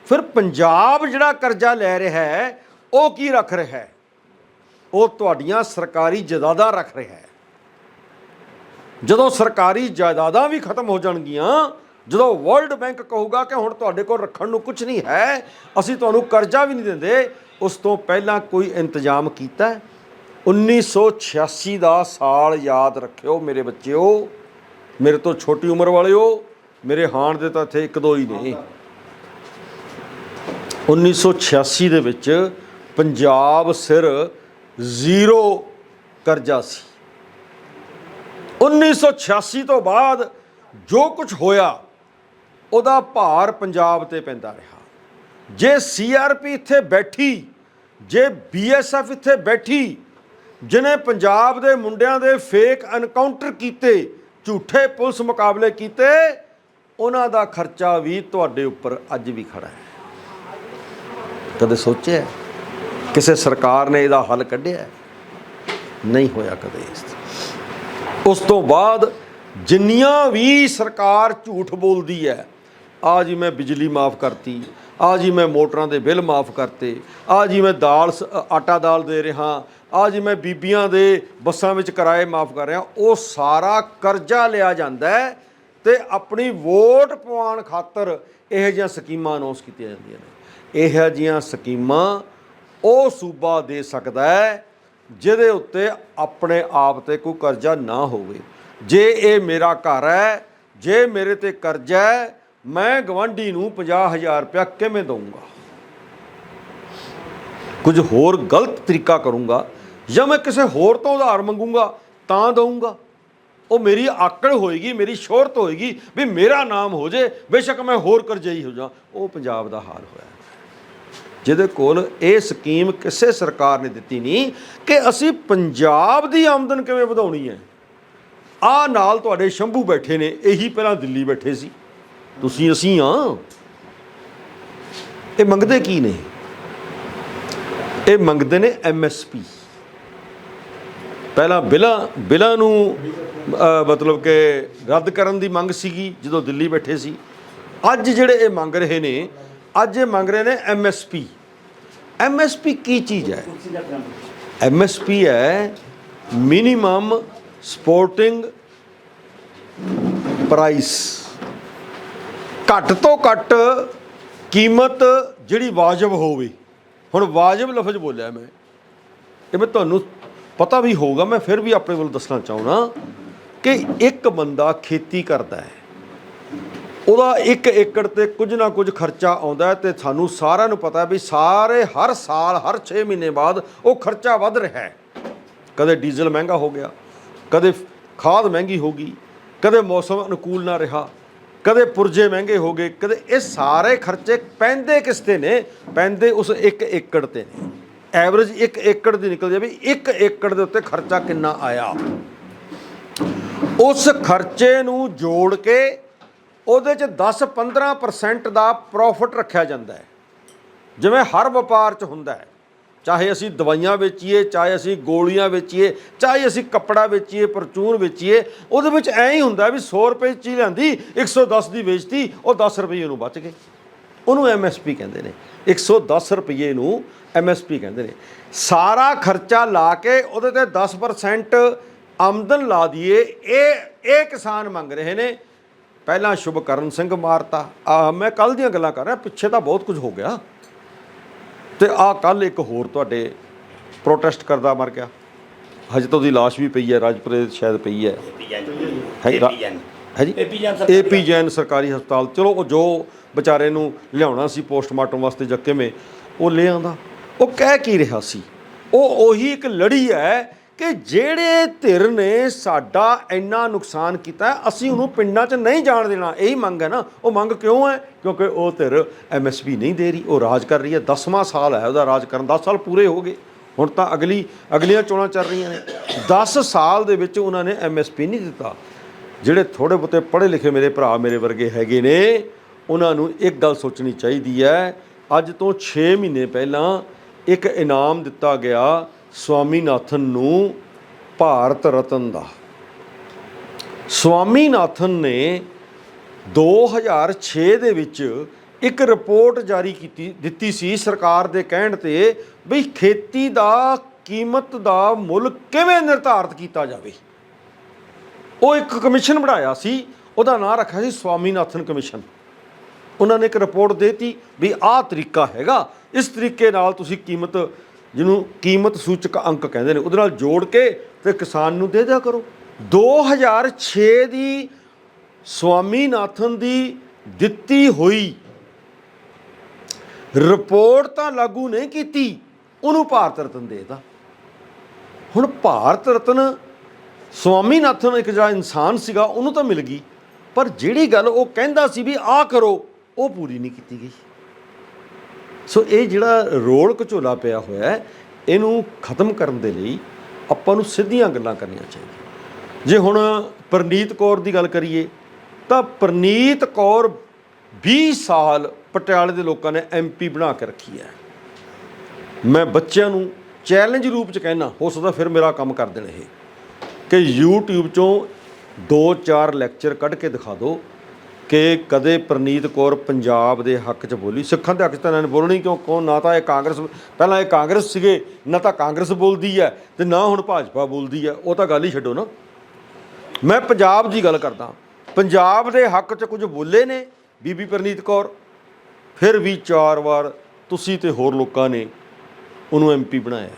ਫਿਰ ਪੰਜਾਬ ਜਿਹੜਾ ਕਰਜ਼ਾ ਲੈ ਰਿਹਾ ਹੈ ਉਹ ਕੀ ਰੱਖ ਰਿਹਾ ਹੈ ਉਹ ਤੁਹਾਡੀਆਂ ਸਰਕਾਰੀ ਜਾਇਦਾਦਾਂ ਰੱਖ ਰਿਹਾ ਹੈ ਜਦੋਂ ਸਰਕਾਰੀ ਜਾਇਦਾਦਾਂ ਵੀ ਖਤਮ ਹੋ ਜਾਣਗੀਆਂ ਜਦੋਂ ਵਰਲਡ ਬੈਂਕ ਕਹੂਗਾ ਕਿ ਹੁਣ ਤੁਹਾਡੇ ਕੋਲ ਰੱਖਣ ਨੂੰ ਕੁਝ ਨਹੀਂ ਹੈ, ਅਸੀਂ ਤੁਹਾਨੂੰ ਕਰਜ਼ਾ ਵੀ ਨਹੀਂ ਦਿੰਦੇ, ਉਸ ਤੋਂ ਪਹਿਲਾਂ ਕੋਈ ਇੰਤਜ਼ਾਮ ਕੀਤਾ ਹੈ? 1986 ਦਾ ਸਾਲ ਯਾਦ ਰੱਖਿਓ ਮੇਰੇ ਬੱਚਿਓ, ਮੇਰੇ ਤੋਂ ਛੋਟੀ ਉਮਰ ਵਾਲਿਓ, ਮੇਰੇ ਹਾਣ ਦੇ ਤਾਂ ਇੱਥੇ ਇੱਕ ਦੋ ਹੀ ਨੇ 1986 ਦੇ ਵਿੱਚ ਪੰਜਾਬ ਸਿਰ ਜ਼ੀਰੋ ਕਰਜ਼ਾ ਸੀ 1986 ਤੋਂ ਬਾਅਦ ਜੋ ਕੁਝ ਹੋਇਆ ਉਹਦਾ ਭਾਰ ਪੰਜਾਬ ਤੇ ਪੈਂਦਾ ਰਿਹਾ। ਜੇ ਸੀਆਰਪੀ ਇੱਥੇ ਬੈਠੀ, ਜੇ ਬੀਐਸਐਫ ਇੱਥੇ ਬੈਠੀ ਜਿਨੇ ਪੰਜਾਬ ਦੇ ਮੁੰਡਿਆਂ ਦੇ ਫੇਕ ਐਨਕਾਊਂਟਰ ਕੀਤੇ, ਝੂਠੇ ਪੁਲਿਸ ਮੁਕਾਬਲੇ ਕੀਤੇ, ਉਹਨਾਂ ਦਾ ਖਰਚਾ ਵੀ ਤੁਹਾਡੇ ਉੱਪਰ ਅੱਜ ਵੀ ਖੜਾ ਹੈ। ਕਦੇ ਸੋਚਿਆ ਕਿਸੇ ਸਰਕਾਰ ਨੇ ਇਹਦਾ ਹੱਲ ਕੱਢਿਆ ਨਹੀਂ ਹੋਇਆ ਕਦੇ ਇਸ ਉਸ ਤੋਂ ਬਾਅਦ ਜਿੰਨੀਆਂ ਵੀ ਸਰਕਾਰ ਝੂਠ ਬੋਲਦੀ ਹੈ ਆ ਜੀ ਮੈਂ ਬਿਜਲੀ ਮਾਫ ਕਰਤੀ, ਆ ਜੀ ਮੈਂ ਮੋਟਰਾਂ ਦੇ ਬਿੱਲ ਮਾਫ ਕਰਤੇ, ਆ ਜੀ ਮੈਂ ਦਾਲ ਸ- ਆਟਾ ਦਾਲ ਦੇ ਰਿਹਾ, ਆ ਜੀ ਮੈਂ ਬੀਬੀਆਂ ਦੇ ਬੱਸਾਂ ਵਿੱਚ ਕਿਰਾਏ ਮਾਫ ਕਰ ਰਿਹਾ, ਉਹ ਸਾਰਾ ਕਰਜ਼ਾ ਲਿਆ ਜਾਂਦਾ ਹੈ ਤੇ ਆਪਣੀ ਵੋਟ ਪਵਾਉਣ ਖਾਤਰ ਇਹੋ ਜਿਹੀਆਂ ਸਕੀਮਾਂ ਅਨਾਉਂਸ ਕੀਤੀਆਂ ਜਾਂਦੀਆਂ ਨੇ। ਇਹੋ ਜਿਹੀਆਂ ਸਕੀਮਾਂ ਉਹ ਸੂਬਾ ਦੇ ਸਕਦਾ ਹੈ ਜਿਹਦੇ ਉੱਤੇ ਆਪਣੇ ਆਪ ਤੇ ਕੋਈ ਕਰਜ਼ਾ ਨਾ ਹੋਵੇ। ਜੇ ਇਹ ਮੇਰਾ ਘਰ ਹੈ, ਜੇ ਮੇਰੇ ਤੇ ਕਰਜ਼ਾ ਹੈ ਮੈਂ ਗਵਾਂਢੀ ਨੂੰ 50000 ਰੁਪਇਆ ਕਿਵੇਂ ਦਊਂਗਾ? ਕੁਝ ਹੋਰ ਗਲਤ ਤਰੀਕਾ ਕਰੂੰਗਾ ਜਾਂ ਮੈਂ ਕਿਸੇ ਹੋਰ ਤੋਂ ਉਧਾਰ ਮੰਗੂੰਗਾ, ਤਾਂ ਦਊਂਗਾ? ਉਹ ਮੇਰੀ ਆਕੜ ਹੋਏਗੀ, ਮੇਰੀ ਸ਼ੋਹਰਤ ਹੋਏਗੀ, ਵੀ ਮੇਰਾ ਨਾਮ ਹੋ ਜੇ, ਬੇਸ਼ੱਕ ਮੈਂ ਹੋਰ ਕਰਜ਼ਈ ਹੋ ਜਾ। ਉਹ ਪੰਜਾਬ ਦਾ ਹਾਲ ਹੋਇਆ। ਜਿਹਦੇ ਕੋਲ ਇਹ ਸਕੀਮ ਕਿਸੇ ਸਰਕਾਰ ਨੇ ਦਿੱਤੀ ਨਹੀਂ ਕਿ ਅਸੀਂ ਪੰਜਾਬ ਦੀ ਆਮਦਨ ਕਿਵੇਂ ਵਧਾਉਣੀ ਹੈ। ਆ ਨਾਲ ਤੁਹਾਡੇ ਸ਼ੰਭੂ ਬੈਠੇ ਨੇ, ਇਹੀ ਪਹਿਲਾਂ ਦਿੱਲੀ ਬੈਠੇ ਸੀ। ਤੁਸੀਂ ਅਸੀਂ ਆ। ਇਹ ਮੰਗਦੇ ਕੀ ਨੇ? ਇਹ ਮੰਗਦੇ ਨੇ ਐਮਐਸਪੀ ਪਹਿਲਾਂ ਬਿਲਾਂ ਬਿਲਾਂ ਨੂੰ ਮਤਲਬ ਕਿ ਰੱਦ ਕਰਨ ਦੀ ਮੰਗ ਸੀਗੀ, ਜਦੋਂ ਦਿੱਲੀ ਬੈਠੇ ਸੀ। ਅੱਜ ਜਿਹੜੇ ਇਹ ਮੰਗ ਰਹੇ ਨੇ, ਅੱਜ ਇਹ ਮੰਗ ਰਹੇ ਨੇ ਐਮਐਸਪੀ ਐਮਐਸਪੀ ਕੀ ਚੀਜ਼ ਹੈ? ਐਮਐਸਪੀ ਹੈ ਮਿਨੀਮਮ ਸਪੋਰਟਿੰਗ ਪ੍ਰਾਈਸ ਘੱਟ ਤੋਂ ਘੱਟ ਕੀਮਤ ਜਿਹੜੀ ਵਾਜਬ ਹੋਵੇ। ਹੁਣ ਵਾਜਬ ਲਫ਼ਜ਼ ਬੋਲਿਆ ਮੈਂ। ਇਹ ਮੈਂ ਤੁਹਾਨੂੰ ਪਤਾ ਵੀ ਹੋਊਗਾ, ਮੈਂ ਫਿਰ ਵੀ ਆਪਣੇ ਵੱਲ ਦੱਸਣਾ ਚਾਹੁੰਦਾ ਕਿ ਇੱਕ ਬੰਦਾ ਖੇਤੀ ਕਰਦਾ ਹੈ। ਉਹਦਾ ਇੱਕ ਏਕੜ ਤੇ ਕੁਝ ਨਾ ਕੁਝ ਖਰਚਾ ਆਉਂਦਾ ਹੈ ਤੇ ਸਾਨੂੰ ਸਾਰਿਆਂ ਨੂੰ ਪਤਾ ਵੀ ਸਾਰੇ, ਹਰ ਸਾਲ, ਹਰ 6 ਮਹੀਨੇ ਬਾਅਦ ਉਹ ਖਰਚਾ ਵੱਧ ਰਿਹਾ ਹੈ। ਕਦੇ ਡੀਜ਼ਲ ਮਹਿੰਗਾ ਹੋ ਗਿਆ, ਕਦੇ ਖਾਦ ਮਹਿੰਗੀ ਹੋ ਗਈ, ਕਦੇ ਮੌਸਮ ਅਨੁਕੂਲ ਨਾ ਰਿਹਾ। ਕਦੇ ਪੁਰਜੇ ਮਹਿੰਗੇ ਹੋ ਗਏ, ਕਦੇ ਇਹ ਸਾਰੇ ਖਰਚੇ ਪੈਂਦੇ ਕਿਸ ਤੇ ਨੇ? ਪੈਂਦੇ ਉਸ ਇੱਕ ਏਕੜ ਤੇ ਨੇ। ਐਵਰੇਜ ਇੱਕ ਏਕੜ ਦੀ ਨਿਕਲ ਜਾਵੇ ਇੱਕ ਏਕੜ ਦੇ ਉੱਤੇ ਖਰਚਾ ਕਿੰਨਾ ਆਇਆ। ਉਸ ਖਰਚੇ ਨੂੰ ਜੋੜ ਕੇ ਉਹਦੇ ਚ 10-15% ਦਾ ਪ੍ਰੋਫਿਟ ਰੱਖਿਆ ਜਾਂਦਾ ਹੈ। ਜਿਵੇਂ ਹਰ ਵਪਾਰ ਚ ਹੁੰਦਾ ਹੈ। ਚਾਹੇ ਅਸੀਂ ਦਵਾਈਆਂ ਵੇਚੀਏ, ਚਾਹੇ ਅਸੀਂ ਗੋਲੀਆਂ ਵੇਚੀਏ, ਚਾਹੇ ਅਸੀਂ ਕੱਪੜਾ ਵੇਚੀਏ, ਪਰਚੂਨ ਵੇਚੀਏ, ਉਹਦੇ ਵਿੱਚ ਐਂ ਹੀ ਹੁੰਦਾ ਵੀ 100 ਰੁਪਏ ਦੀ ਚੀਜ਼ ਲੈਂਦੀ 110 ਦੀ ਵੇਚਤੀ, ਉਹ 10 ਰੁਪਏ ਨੂੰ ਬਚ ਗਏ। ਉਹਨੂੰ ਐਮਐਸਪੀ ਕਹਿੰਦੇ ਨੇ। 110 ਰੁਪਏ ਨੂੰ ਐਮਐਸਪੀ ਕਹਿੰਦੇ ਨੇ। ਸਾਰਾ ਖਰਚਾ ਲਾ ਕੇ ਉਹਦੇ ਤੇ 10% ਆਮਦਨ ਲਾ ਦਈਏ, ਇਹ ਇਹ ਕਿਸਾਨ ਮੰਗ ਰਹੇ ਨੇ। ਪਹਿਲਾਂ ਸ਼ੁਭਕਰਨ ਸਿੰਘ ਮਾਰਤਾ। ਆ ਮੈਂ ਕੱਲ ਦੀਆਂ ਗੱਲਾਂ ਕਰ ਰਿਹਾ, ਪਿੱਛੇ ਤਾਂ ਬਹੁਤ ਕੁਝ ਹੋ ਗਿਆ। ਤੇ ਆ ਕੱਲ ਇੱਕ ਹੋਰ ਤੁਹਾਡੇ ਪ੍ਰੋਟੈਸਟ ਕਰਦਾ ਮਰ ਗਿਆ। ਹਜੇ ਤਾਂ ਉਹਦੀ ਲਾਸ਼ ਵੀ ਪਈ ਹੈ ਰਾਜਪੁਰੇ ਸ਼ਾਇਦ ਪਈ ਹੈ। ਹੈ ਰਾ- ਹੈ ਜੀ? AP ਜੈਨ ਸਰਕਾਰੀ ਏਪੀ ਜੈਨ ਸਰਕਾਰੀ ਹਸਪਤਾਲ। ਚਲੋ ਉਹ ਜੋ ਵਿਚਾਰੇ ਨੂੰ ਲਿਆਉਣਾ ਸੀ ਪੋਸਟਮਾਰਟਮ ਵਾਸਤੇ ਜਾਂ ਕਿਵੇਂ ਉਹ ਲੈ ਆਂਦਾ ਉਹ ਕਹਿ ਕੀ ਰਿਹਾ ਸੀ? ਉਹ ਉਹੀ ਇੱਕ ਲੜੀ ਹੈ ਕਿ ਜਿਹੜੇ ਧਿਰ ਨੇ ਸਾਡਾ ਇੰਨਾ ਨੁਕਸਾਨ ਕੀਤਾ, ਅਸੀਂ ਉਹਨੂੰ ਪਿੰਡਾਂ 'ਚ ਨਹੀਂ ਜਾਣ ਦੇਣਾ। ਇਹੀ ਮੰਗ ਹੈ ਨਾ। ਉਹ ਮੰਗ ਕਿਉਂ ਹੈ? ਕਿਉਂਕਿ ਉਹ ਧਿਰ ਐਮਐਸਪੀ ਨਹੀਂ ਦੇ ਰਹੀ, ਉਹ ਰਾਜ ਕਰ ਰਹੀ ਹੈ। 10ਵਾਂ ਸਾਲ ਹੈ ਉਹਦਾ ਰਾਜ ਕਰਨ। 10 ਸਾਲ ਪੂਰੇ ਹੋ ਗਏ। ਹੁਣ ਤਾਂ ਅਗਲੀ, ਅਗਲੀਆਂ ਚੋਣਾਂ ਚੱਲ ਰਹੀਆਂ ਨੇ। 10 ਸਾਲ ਦੇ ਵਿੱਚ ਉਹਨਾਂ ਨੇ ਐਮਐਸਪੀ ਨਹੀਂ ਦਿੱਤਾ। ਜਿਹੜੇ ਥੋੜੇ ਬਹੁਤੇ ਪੜ੍ਹੇ ਲਿਖੇ ਮੇਰੇ ਭਰਾ ਮੇਰੇ ਵਰਗੇ ਹੈਗੇ ਨੇ, ਉਹਨਾਂ ਨੂੰ ਇੱਕ ਗੱਲ ਸੋਚਣੀ ਚਾਹੀਦੀ ਹੈ। ਅੱਜ ਤੋਂ 6 ਮਹੀਨੇ ਪਹਿਲਾਂ ਇੱਕ ਇਨਾਮ ਦਿੱਤਾ ਗਿਆ ਸਵਾਮੀਨਾਥਨ ਨੂੰ ਭਾਰਤ ਰਤਨ ਦਾ। ਸਵਾਮੀਨਾਥਨ ਨੇ 2006 ਦੇ ਵਿੱਚ ਇੱਕ ਰਿਪੋਰਟ ਜਾਰੀ ਕੀਤੀ, ਦਿੱਤੀ ਸੀ ਸਰਕਾਰ ਦੇ ਕਹਿਣ ਤੇ ਵੀ ਖੇਤੀ ਦਾ, ਕੀਮਤ ਦਾ ਮੁੱਲ ਕਿਵੇਂ ਨਿਰਧਾਰਤ ਕੀਤਾ ਜਾਵੇ। ਉਹ ਇੱਕ ਕਮਿਸ਼ਨ ਬਣਾਇਆ ਸੀ, ਉਹਦਾ ਨਾਂ ਰੱਖਿਆ ਸੀ ਸਵਾਮੀਨਾਥਨ ਕਮਿਸ਼ਨ। ਉਹਨਾਂ ਨੇ ਇੱਕ ਰਿਪੋਰਟ ਦੇਤੀ ਵੀ ਆਹ ਤਰੀਕਾ ਹੈਗਾ, ਇਸ ਤਰੀਕੇ ਨਾਲ ਤੁਸੀਂ ਕੀਮਤ ਜਿਹਨੂੰ ਕੀਮਤ ਸੂਚਕ ਅੰਕ ਕਹਿੰਦੇ ਨੇ, ਉਹਦੇ ਨਾਲ ਜੋੜ ਕੇ ਤੇ ਕਿਸਾਨ ਨੂੰ ਦੇ ਦਿਆ ਕਰੋ। 2006 ਦੀ ਸਵਾਮੀਨਾਥਨ ਦੀ ਦਿੱਤੀ ਹੋਈ ਰਿਪੋਰਟ ਤਾਂ ਲਾਗੂ ਨਹੀਂ ਕੀਤੀ, ਉਹਨੂੰ ਭਾਰਤ ਰਤਨ ਦੇਤਾ। ਹੁਣ ਭਾਰਤ ਰਤਨ ਸਵਾਮੀਨਾਥਨ ਇੱਕ ਜਿਹੜਾ ਇਨਸਾਨ ਸੀਗਾ, ਉਹਨੂੰ ਤਾਂ ਮਿਲ ਗਈ, ਪਰ ਜਿਹੜੀ ਗੱਲ ਉਹ ਕਹਿੰਦਾ ਸੀ ਵੀ ਆਹ ਕਰੋ, ਉਹ ਪੂਰੀ ਨਹੀਂ ਕੀਤੀ ਗਈ। ਸੋ ਇਹ ਜਿਹੜਾ ਰੋਲ ਘਚੋਲਾ ਪਿਆ ਹੋਇਆ ਹੈ, ਇਹਨੂੰ ਖਤਮ ਕਰਨ ਦੇ ਲਈ ਆਪਾਂ ਨੂੰ ਸਿੱਧੀਆਂ ਗੱਲਾਂ ਕਰਨੀਆਂ ਚਾਹੀਦੀਆਂ। ਜੇ ਹੁਣ ਪ੍ਰਨੀਤ ਕੌਰ ਦੀ ਗੱਲ ਕਰੀਏ, ਤਾਂ ਪ੍ਰਨੀਤ ਕੌਰ 20 ਸਾਲ ਪਟਿਆਲੇ ਦੇ ਲੋਕਾਂ ਨੇ ਐਮਪੀ ਬਣਾ ਕੇ ਰੱਖੀ ਹੈ। ਮੈਂ ਬੱਚਿਆਂ ਨੂੰ ਚੈਲੰਜ ਰੂਪ ਚ ਕਹਿਣਾ ਹੋ ਸਕਦਾ ਫਿਰ ਮੇਰਾ ਕੰਮ ਕਰ ਦੇਣ ਇਹ, ਕਿ YouTube ਚੋਂ 2-4 ਲੈਕਚਰ ਕੱਢ ਕੇ ਦਿਖਾ ਦਿਓ ਕਿ ਕਦੇ ਪ੍ਰਨੀਤ ਕੌਰ ਪੰਜਾਬ ਦੇ ਹੱਕ 'ਚ ਬੋਲੀ। ਸਿੱਖਾਂ ਦੇ ਹੱਕ 'ਚ ਤਾਂ ਇਹਨਾਂ ਨੇ ਬੋਲਣੀ ਕਿਉਂ? ਕੌਣ? ਨਾ ਤਾਂ ਇਹ ਕਾਂਗਰਸ, ਪਹਿਲਾਂ ਇਹ ਕਾਂਗਰਸ ਸੀਗੇ, ਨਾ ਤਾਂ ਕਾਂਗਰਸ ਬੋਲਦੀ ਹੈ ਤੇ ਨਾ ਹੁਣ ਭਾਜਪਾ ਬੋਲਦੀ ਹੈ। ਉਹ ਤਾਂ ਗੱਲ ਹੀ ਛੱਡੋ ਨਾ। ਮੈਂ ਪੰਜਾਬ ਦੀ ਗੱਲ ਕਰਦਾ ਪੰਜਾਬ ਦੇ ਹੱਕ 'ਚ ਕੁਝ ਬੋਲੇ ਨੇ ਬੀਬੀ ਪ੍ਰਨੀਤ ਕੌਰ। ਫਿਰ ਵੀ ਚਾਰ ਵਾਰ ਤੁਸੀਂ ਤੇ ਹੋਰ ਲੋਕਾਂ ਨੇ ਉਹਨੂੰ ਐਮਪੀ ਬਣਾਇਆ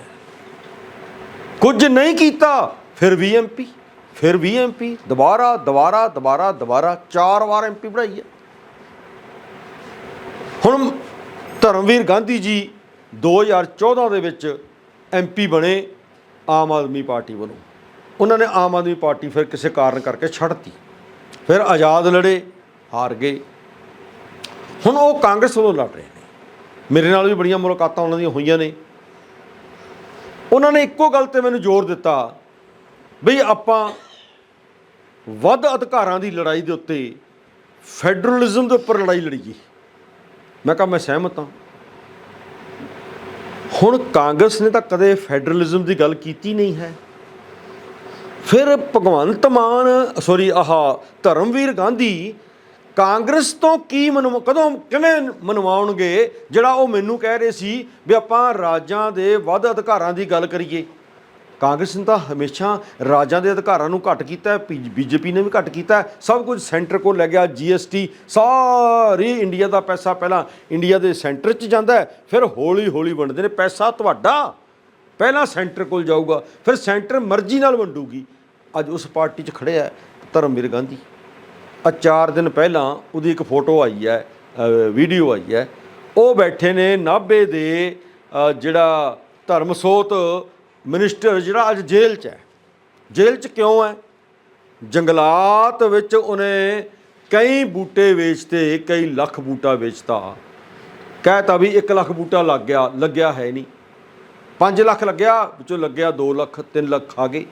ਕੁਝ ਨਹੀਂ ਕੀਤਾ, ਫਿਰ ਵੀ ਐਮਪੀ ਫਿਰ ਵੀ ਐਮਪੀ ਦੁਬਾਰਾ ਦੁਬਾਰਾ ਦੁਬਾਰਾ ਦੁਬਾਰਾ ਚਾਰ ਵਾਰ ਐਮਪੀ ਬਣਾਈ ਹੈ। ਹੁਣ ਧਰਮਵੀਰ ਗਾਂਧੀ ਜੀ 2014 ਦੇ ਵਿੱਚ ਐਮਪੀ ਬਣੇ ਆਮ ਆਦਮੀ ਪਾਰਟੀ ਵੱਲੋਂ। ਉਹਨਾਂ ਨੇ ਆਮ ਆਦਮੀ ਪਾਰਟੀ ਫਿਰ ਕਿਸੇ ਕਾਰਨ ਕਰਕੇ ਛੱਡਤੀ ਫਿਰ ਆਜ਼ਾਦ ਲੜੇ, ਹਾਰ ਗਏ। ਹੁਣ ਉਹ ਕਾਂਗਰਸ ਵੱਲੋਂ ਲੜ ਰਹੇ ਨੇ। ਮੇਰੇ ਨਾਲ ਵੀ ਬੜੀਆਂ ਮੁਲਾਕਾਤਾਂ ਉਹਨਾਂ ਦੀਆਂ ਹੋਈਆਂ ਨੇ। ਉਹਨਾਂ ਨੇ ਇੱਕੋ ਗੱਲ ਤੇ ਮੈਨੂੰ ਜ਼ੋਰ ਦਿੱਤਾ, ਬਈ ਆਪਾਂ ਵੱਧ ਅਧਿਕਾਰਾਂ ਦੀ ਲੜਾਈ ਦੇ ਉੱਤੇ ਫੈਡਰਲਿਜ਼ਮ ਦੇ ਉੱਪਰ ਲੜਾਈ ਲੜੀਏ ਮੈਂ ਕਿਹਾ ਮੈਂ ਸਹਿਮਤ ਹਾਂ। ਹੁਣ ਕਾਂਗਰਸ ਨੇ ਤਾਂ ਕਦੇ ਫੈਡਰਲਿਜ਼ਮ ਦੀ ਗੱਲ ਕੀਤੀ ਨਹੀਂ ਹੈ। ਫਿਰ ਭਗਵੰਤ ਮਾਨ, ਸੌਰੀ, ਆਹ ਧਰਮਵੀਰ ਗਾਂਧੀ ਕਾਂਗਰਸ ਤੋਂ ਕੀ ਮਨਵਾ, ਕਦੋਂ ਕਿਵੇਂ ਮਨਵਾਉਣਗੇ ਜਿਹੜਾ ਉਹ ਮੈਨੂੰ ਕਹਿ ਰਹੇ ਸੀ ਵੀ ਆਪਾਂ ਰਾਜਾਂ ਦੇ ਵੱਧ ਅਧਿਕਾਰਾਂ ਦੀ ਗੱਲ ਕਰੀਏ। ਕਾਂਗਰਸ ਨੇ ਤਾਂ ਹਮੇਸ਼ਾ ਰਾਜਾਂ ਦੇ ਅਧਿਕਾਰਾਂ ਨੂੰ ਘੱਟ ਕੀਤਾ ਹੈ ਬੀਜੇਪੀ ਨੇ ਵੀ ਘੱਟ ਕੀਤਾ। ਸਭ ਕੁਝ ਸੈਂਟਰ ਕੋਲ ਲੈ ਗਿਆ ਜੀਐਸਟੀ ਸਾਰੀ ਇੰਡੀਆ ਦਾ ਪੈਸਾ ਪਹਿਲਾਂ ਇੰਡੀਆ ਦੇ ਸੈਂਟਰ 'ਚ ਜਾਂਦਾ ਫਿਰ ਹੌਲੀ ਹੌਲੀ ਵੰਡਦੇ ਨੇ। ਪੈਸਾ ਤੁਹਾਡਾ ਪਹਿਲਾਂ ਸੈਂਟਰ ਕੋਲ ਜਾਊਗਾ, ਫਿਰ ਸੈਂਟਰ ਮਰਜ਼ੀ ਨਾਲ ਵੰਡੂਗੀ। ਅੱਜ ਉਸ ਪਾਰਟੀ 'ਚ ਖੜਿਆ ਧਰਮਵੀਰ ਗਾਂਧੀ। ਆ ਚਾਰ ਦਿਨ ਪਹਿਲਾਂ ਉਹਦੀ ਇੱਕ ਫੋਟੋ ਆਈ ਹੈ ਵੀਡੀਓ ਆਈ ਹੈ। ਉਹ ਬੈਠੇ ਨੇ ਨਾਭੇ ਦੇ ਜਿਹੜਾ ਧਰਮਸੋਤ ਮਿਨਿਸਟਰ ਜਿਹੜਾ ਅੱਜ ਜੇਲ੍ਹ 'ਚ ਹੈ। ਜੇਲ੍ਹ 'ਚ ਕਿਉਂ ਹੈ? ਜੰਗਲਾਤ ਵਿੱਚ ਉਹਨੇ ਕਈ ਬੂਟੇ ਵੇਚਤੇ, ਕਈ ਲੱਖ ਬੂਟਾ ਵੇਚਤਾ। ਕਹਿਤਾ ਵੀ 1 ਲੱਖ ਬੂਟਾ ਲੱਗ ਗਿਆ, ਲੱਗਿਆ ਹੈ ਨਹੀਂ। 5 ਲੱਖ ਲੱਗਿਆ, ਵਿੱਚੋਂ ਲੱਗਿਆ 2 ਲੱਖ 3 ਲੱਖ ਆ ਗਏ।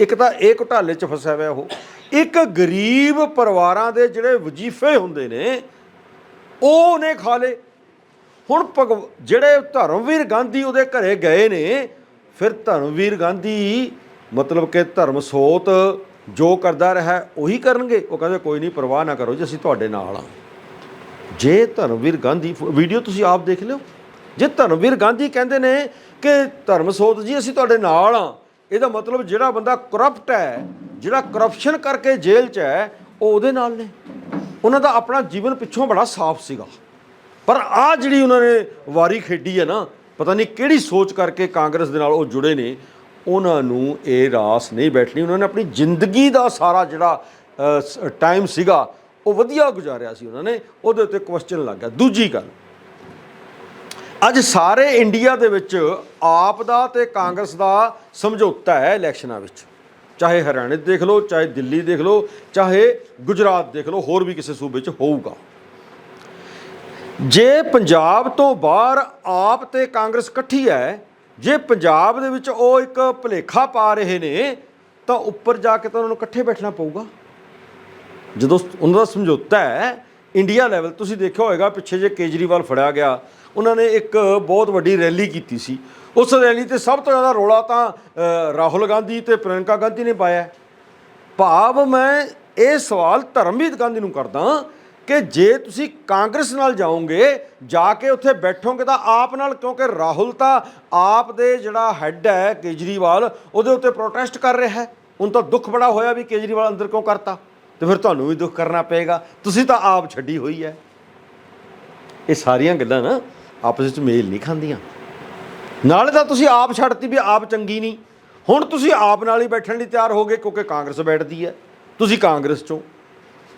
ਇੱਕ ਤਾਂ ਇਹ ਘੁਟਾਲੇ 'ਚ ਫਸਿਆ ਹੋਇਆ ਉਹ। ਇੱਕ ਗਰੀਬ ਪਰਿਵਾਰਾਂ ਦੇ ਜਿਹੜੇ ਵਜ਼ੀਫੇ ਹੁੰਦੇ ਨੇ, ਉਹ ਉਹਨੇ ਖਾ ਲੇ ਹੁਣ ਭਗਵ- ਜਿਹੜੇ ਧਰਮਵੀਰ ਗਾਂਧੀ ਉਹਦੇ ਘਰੇ ਗਏ ਨੇ ਫਿਰ ਧਰਮਵੀਰ ਗਾਂਧੀ ਮਤਲਬ ਕਿ ਧਰਮ ਸੋਤ ਜੋ ਕਰਦਾ ਰਿਹਾ, ਉਹੀ ਕਰਨਗੇ? ਉਹ ਕਹਿੰਦੇ, ਕੋਈ ਨਹੀਂ, ਪਰਵਾਹ ਨਾ ਕਰੋ ਜੀ, ਅਸੀਂ ਤੁਹਾਡੇ ਨਾਲ ਆ ਜੇ ਧਰਮਵੀਰ ਗਾਂਧੀ, ਵੀਡੀਓ ਤੁਸੀਂ ਆਪ ਦੇਖ ਲਿਓ। ਜੇ ਧਰਮਵੀਰ ਗਾਂਧੀ ਕਹਿੰਦੇ ਨੇ ਕਿ ਧਰਮ ਸੋਤ ਜੀ, ਅਸੀਂ ਤੁਹਾਡੇ ਨਾਲ ਆ ਇਹਦਾ ਮਤਲਬ ਜਿਹੜਾ ਬੰਦਾ ਕਰਪਟ ਹੈ, ਜਿਹੜਾ ਕਰਪਸ਼ਨ ਕਰਕੇ ਜੇਲ੍ਹ 'ਚ ਹੈ, ਉਹ ਉਹਦੇ ਨਾਲ ਨੇ। ਉਹਨਾਂ ਦਾ ਆਪਣਾ ਜੀਵਨ ਪਿੱਛੋਂ ਬੜਾ ਸਾਫ਼ ਸੀਗਾ। ਪਰ ਆ ਜਿਹੜੀ ਉਹਨਾਂ ਨੇ ਵਾਰੀ ਖੇਡੀ ਹੈ ਨਾ ਪਤਾ ਨਹੀਂ ਕਿਹੜੀ ਸੋਚ ਕਰਕੇ ਕਾਂਗਰਸ ਦੇ ਨਾਲ ਉਹ ਜੁੜੇ ਨੇ। ਉਹਨਾਂ ਨੂੰ ਇਹ ਰਾਸ ਨਹੀਂ ਬੈਠਣੀ। ਉਹਨਾਂ ਨੇ ਆਪਣੀ ਜ਼ਿੰਦਗੀ ਦਾ ਸਾਰਾ ਜਿਹੜਾ ਟਾਈਮ ਸੀਗਾ, ਉਹ ਵਧੀਆ ਗੁਜ਼ਾਰਿਆ ਸੀ ਉਹਨਾਂ ਨੇ। ਉਹਦੇ ਉੱਤੇ ਕੁਐਸਚਨ ਲੱਗ ਦੂਜੀ ਗੱਲ, ਅੱਜ ਸਾਰੇ ਇੰਡੀਆ ਦੇ ਵਿੱਚ ਆਪ ਦਾ ਤੇ ਕਾਂਗਰਸ ਦਾ ਸਮਝੌਤਾ ਹੈ ਇਲੈਕਸ਼ਨਾਂ ਵਿੱਚ। ਚਾਹੇ ਹਰਿਆਣੇ ਦੇਖ ਲਓ, ਚਾਹੇ ਦਿੱਲੀ ਦੇਖ ਲਓ, ਚਾਹੇ ਗੁਜਰਾਤ ਦੇਖ ਲਓ, ਹੋਰ ਵੀ ਕਿਸੇ ਸੂਬੇ 'ਚ ਹੋਊਗਾ। ਜੇ ਪੰਜਾਬ ਤੋਂ ਬਾਹਰ ਆਪ ਤੇ ਕਾਂਗਰਸ ਇਕੱਠੀ ਹੈ, ਜੇ ਪੰਜਾਬ ਦੇ ਵਿੱਚ ਉਹ ਇੱਕ ਭਲੇਖਾ ਪਾ ਰਹੇ ਨੇ, ਤਾਂ ਉੱਪਰ ਜਾ ਕੇ ਤਾਂ ਉਹਨਾਂ ਨੂੰ ਇਕੱਠੇ ਬੈਠਣਾ ਪਊਗਾ। ਜਦੋਂ ਉਹਨਾਂ ਦਾ ਸਮਝੌਤਾ ਹੈ, ਇੰਡੀਆ ਲੈਵਲ, ਤੁਸੀਂ ਦੇਖਿਆ ਹੋਵੇਗਾ ਪਿੱਛੇ ਜੇ ਕੇਜਰੀਵਾਲ ਫੜਿਆ ਗਿਆ, ਉਹਨਾਂ ਨੇ ਇੱਕ ਬਹੁਤ ਵੱਡੀ ਰੈਲੀ ਕੀਤੀ ਸੀ। ਉਸ ਰੈਲੀ ਤੇ ਸਭ ਤੋਂ ਜ਼ਿਆਦਾ ਰੋਲਾ ਤਾਂ ਰਾਹੁਲ ਗਾਂਧੀ ਤੇ ਪ੍ਰਿਯੰਕਾ ਗਾਂਧੀ ਨੇ ਪਾਇਆ। ਭਾਵ ਮੈਂ ਇਹ ਸਵਾਲ ਧਰਮਵੀਰ ਗਾਂਧੀ ਨੂੰ ਕਰਦਾ ਕਿ ਜੇ ਤੁਸੀਂ ਕਾਂਗਰਸ ਨਾਲ ਜਾਓਗੇ, ਜਾ ਕੇ ਉੱਥੇ ਬੈਠੋਗੇ ਤਾਂ ਆਪ ਨਾਲ, ਕਿਉਂਕਿ ਰਾਹੁਲ ਤਾਂ ਆਪ ਦੇ ਜਿਹੜਾ ਹੈੱਡ ਹੈ ਕੇਜਰੀਵਾਲ, ਉਹਦੇ ਉੱਤੇ ਪ੍ਰੋਟੈਸਟ ਕਰ ਰਿਹਾ ਹੈ। ਉਹਨੂੰ ਤਾਂ ਦੁੱਖ ਬੜਾ ਹੋਇਆ ਵੀ ਕੇਜਰੀਵਾਲ ਅੰਦਰ ਕਿਉਂ ਕਰਤਾ? ਤੇ ਫਿਰ ਤੁਹਾਨੂੰ ਵੀ ਦੁੱਖ ਕਰਨਾ ਪਏਗਾ। ਤੁਸੀਂ ਤਾਂ ਆਪ ਛੱਡੀ ਹੋਈ ਹੈ। ਇਹ ਸਾਰੀਆਂ ਗੱਲਾਂ ਨਾ ਆਪਸ ਵਿੱਚ ਮੇਲ ਨਹੀਂ ਖਾਂਦੀਆਂ। ਨਾਲੇ ਤਾਂ ਤੁਸੀਂ ਆਪ ਛੱਡਤੀ ਵੀ ਆਪ ਚੰਗੀ ਨਹੀਂ। ਹੁਣ ਤੁਸੀਂ ਆਪ ਨਾਲ ਹੀ ਬੈਠਣ ਲਈ ਤਿਆਰ ਹੋ ਗਏ ਕਿਉਂਕਿ ਕਾਂਗਰਸ ਬੈਠਦੀ ਹੈ। ਤੁਸੀਂ ਕਾਂਗਰਸ ਚੋਂ।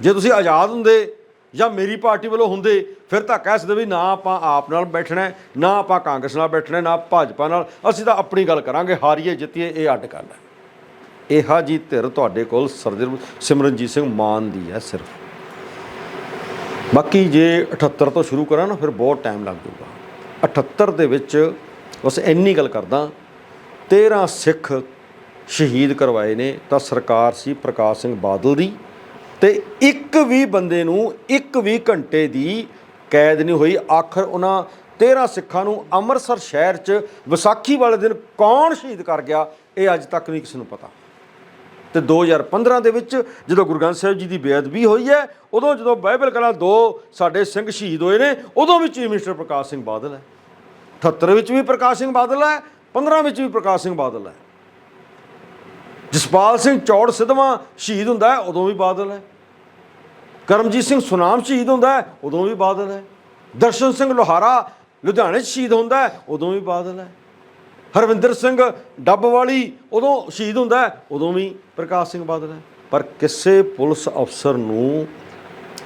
ਜੇ ਤੁਸੀਂ ਆਜ਼ਾਦ ਹੁੰਦੇ ਜਾਂ ਮੇਰੀ ਪਾਰਟੀ ਵੱਲੋਂ ਹੁੰਦੇ, ਫਿਰ ਤਾਂ ਕਹਿ ਸਕਦੇ ਵੀ ਨਾ ਆਪਾਂ ਆਪ ਨਾਲ ਬੈਠਣਾ ਨਾ ਆਪਾਂ ਕਾਂਗਰਸ ਨਾਲ ਬੈਠਣਾ ਨਾ ਭਾਜਪਾ ਨਾਲ। ਅਸੀਂ ਤਾਂ ਆਪਣੀ ਗੱਲ ਕਰਾਂਗੇ, ਹਾਰੀਏ ਜਿੱਤੀਏ, ਇਹ ਅੱਡ ਗੱਲ ਹੈ। ਇਹਾ ਜੀ ਧਿਰ ਤੁਹਾਡੇ ਕੋਲ ਸਰਦਰ ਸਿਮਰਨਜੀਤ ਸਿੰਘ ਮਾਨ ਦੀ ਹੈ ਸਿਰਫ। ਬਾਕੀ ਜੇ 78 ਤੋਂ ਸ਼ੁਰੂ ਕਰਾਂ ਨਾ, ਫਿਰ ਬਹੁਤ ਟਾਈਮ ਲੱਗ ਜਾਊਗਾ। 78 ਦੇ ਵਿੱਚ ਬਸ ਇੰਨੀ ਗੱਲ ਕਰਦਾ 13 ਸਿੱਖ ਸ਼ਹੀਦ ਕਰਵਾਏ ਨੇ, ਤਾਂ ਸਰਕਾਰ ਸੀ ਪ੍ਰਕਾਸ਼ ਸਿੰਘ ਬਾਦਲ ਦੀ। ਤੇ ਇੱਕ ਵੀ ਬੰਦੇ ਨੂੰ ਇੱਕ ਵੀ ਘੰਟੇ ਦੀ ਕੈਦ ਨਹੀਂ ਹੋਈ। ਆਖਰ ਉਹਨਾਂ 13 ਸਿੱਖਾਂ ਨੂੰ ਅੰਮ੍ਰਿਤਸਰ ਸ਼ਹਿਰ 'ਚ ਵਿਸਾਖੀ ਵਾਲੇ ਦਿਨ ਕੌਣ ਸ਼ਹੀਦ ਕਰ ਗਿਆ, ਇਹ ਅੱਜ ਤੱਕ ਨਹੀਂ ਕਿਸੇ ਨੂੰ ਪਤਾ। ਤੇ 2015 ਦੇ ਵਿੱਚ ਜਦੋਂ ਗੁਰੂ ਗ੍ਰੰਥ ਸਾਹਿਬ ਜੀ ਦੀ ਬੇਅਦਬੀ ਹੋਈ ਹੈ, ਉਦੋਂ ਜਦੋਂ ਬਾਈਬਲ ਕਲਾ ਦੋ ਸਾਡੇ ਸਿੰਘ ਸ਼ਹੀਦ ਹੋਏ ਨੇ, ਉਦੋਂ ਵੀ ਚੀਫ ਮਿਨਿਸਟਰ ਪ੍ਰਕਾਸ਼ ਸਿੰਘ ਬਾਦਲ ਹੈ। 78 ਵਿੱਚ ਵੀ ਪ੍ਰਕਾਸ਼ ਸਿੰਘ ਬਾਦਲ ਹੈ 15 ਵਿੱਚ ਵੀ ਪ੍ਰਕਾਸ਼ ਸਿੰਘ ਬਾਦਲ ਹੈ। ਜਸਪਾਲ ਸਿੰਘ ਚੌੜ ਸਿੱਧਵਾਂ ਸ਼ਹੀਦ ਹੁੰਦਾ ਹੈ, ਉਦੋਂ ਵੀ ਬਾਦਲ ਹੈ। ਕਰਮਜੀਤ ਸਿੰਘ ਸੁਨਾਮ ਸ਼ਹੀਦ ਹੁੰਦਾ ਉਦੋਂ ਵੀ ਬਾਦਲ ਹੈ। ਦਰਸ਼ਨ ਸਿੰਘ ਲੋਹਾਰਾ ਲੁਧਿਆਣੇ 'ਚ ਸ਼ਹੀਦ ਹੁੰਦਾ ਉਦੋਂ ਵੀ ਬਾਦਲ ਹੈ। ਹਰਵਿੰਦਰ ਸਿੰਘ ਡੱਬ ਵਾਲੀ ਉਦੋਂ ਸ਼ਹੀਦ ਹੁੰਦਾ ਉਦੋਂ ਵੀ ਪ੍ਰਕਾਸ਼ ਸਿੰਘ ਬਾਦਲ ਹੈ। ਪਰ ਕਿਸੇ ਪੁਲਿਸ ਅਫਸਰ ਨੂੰ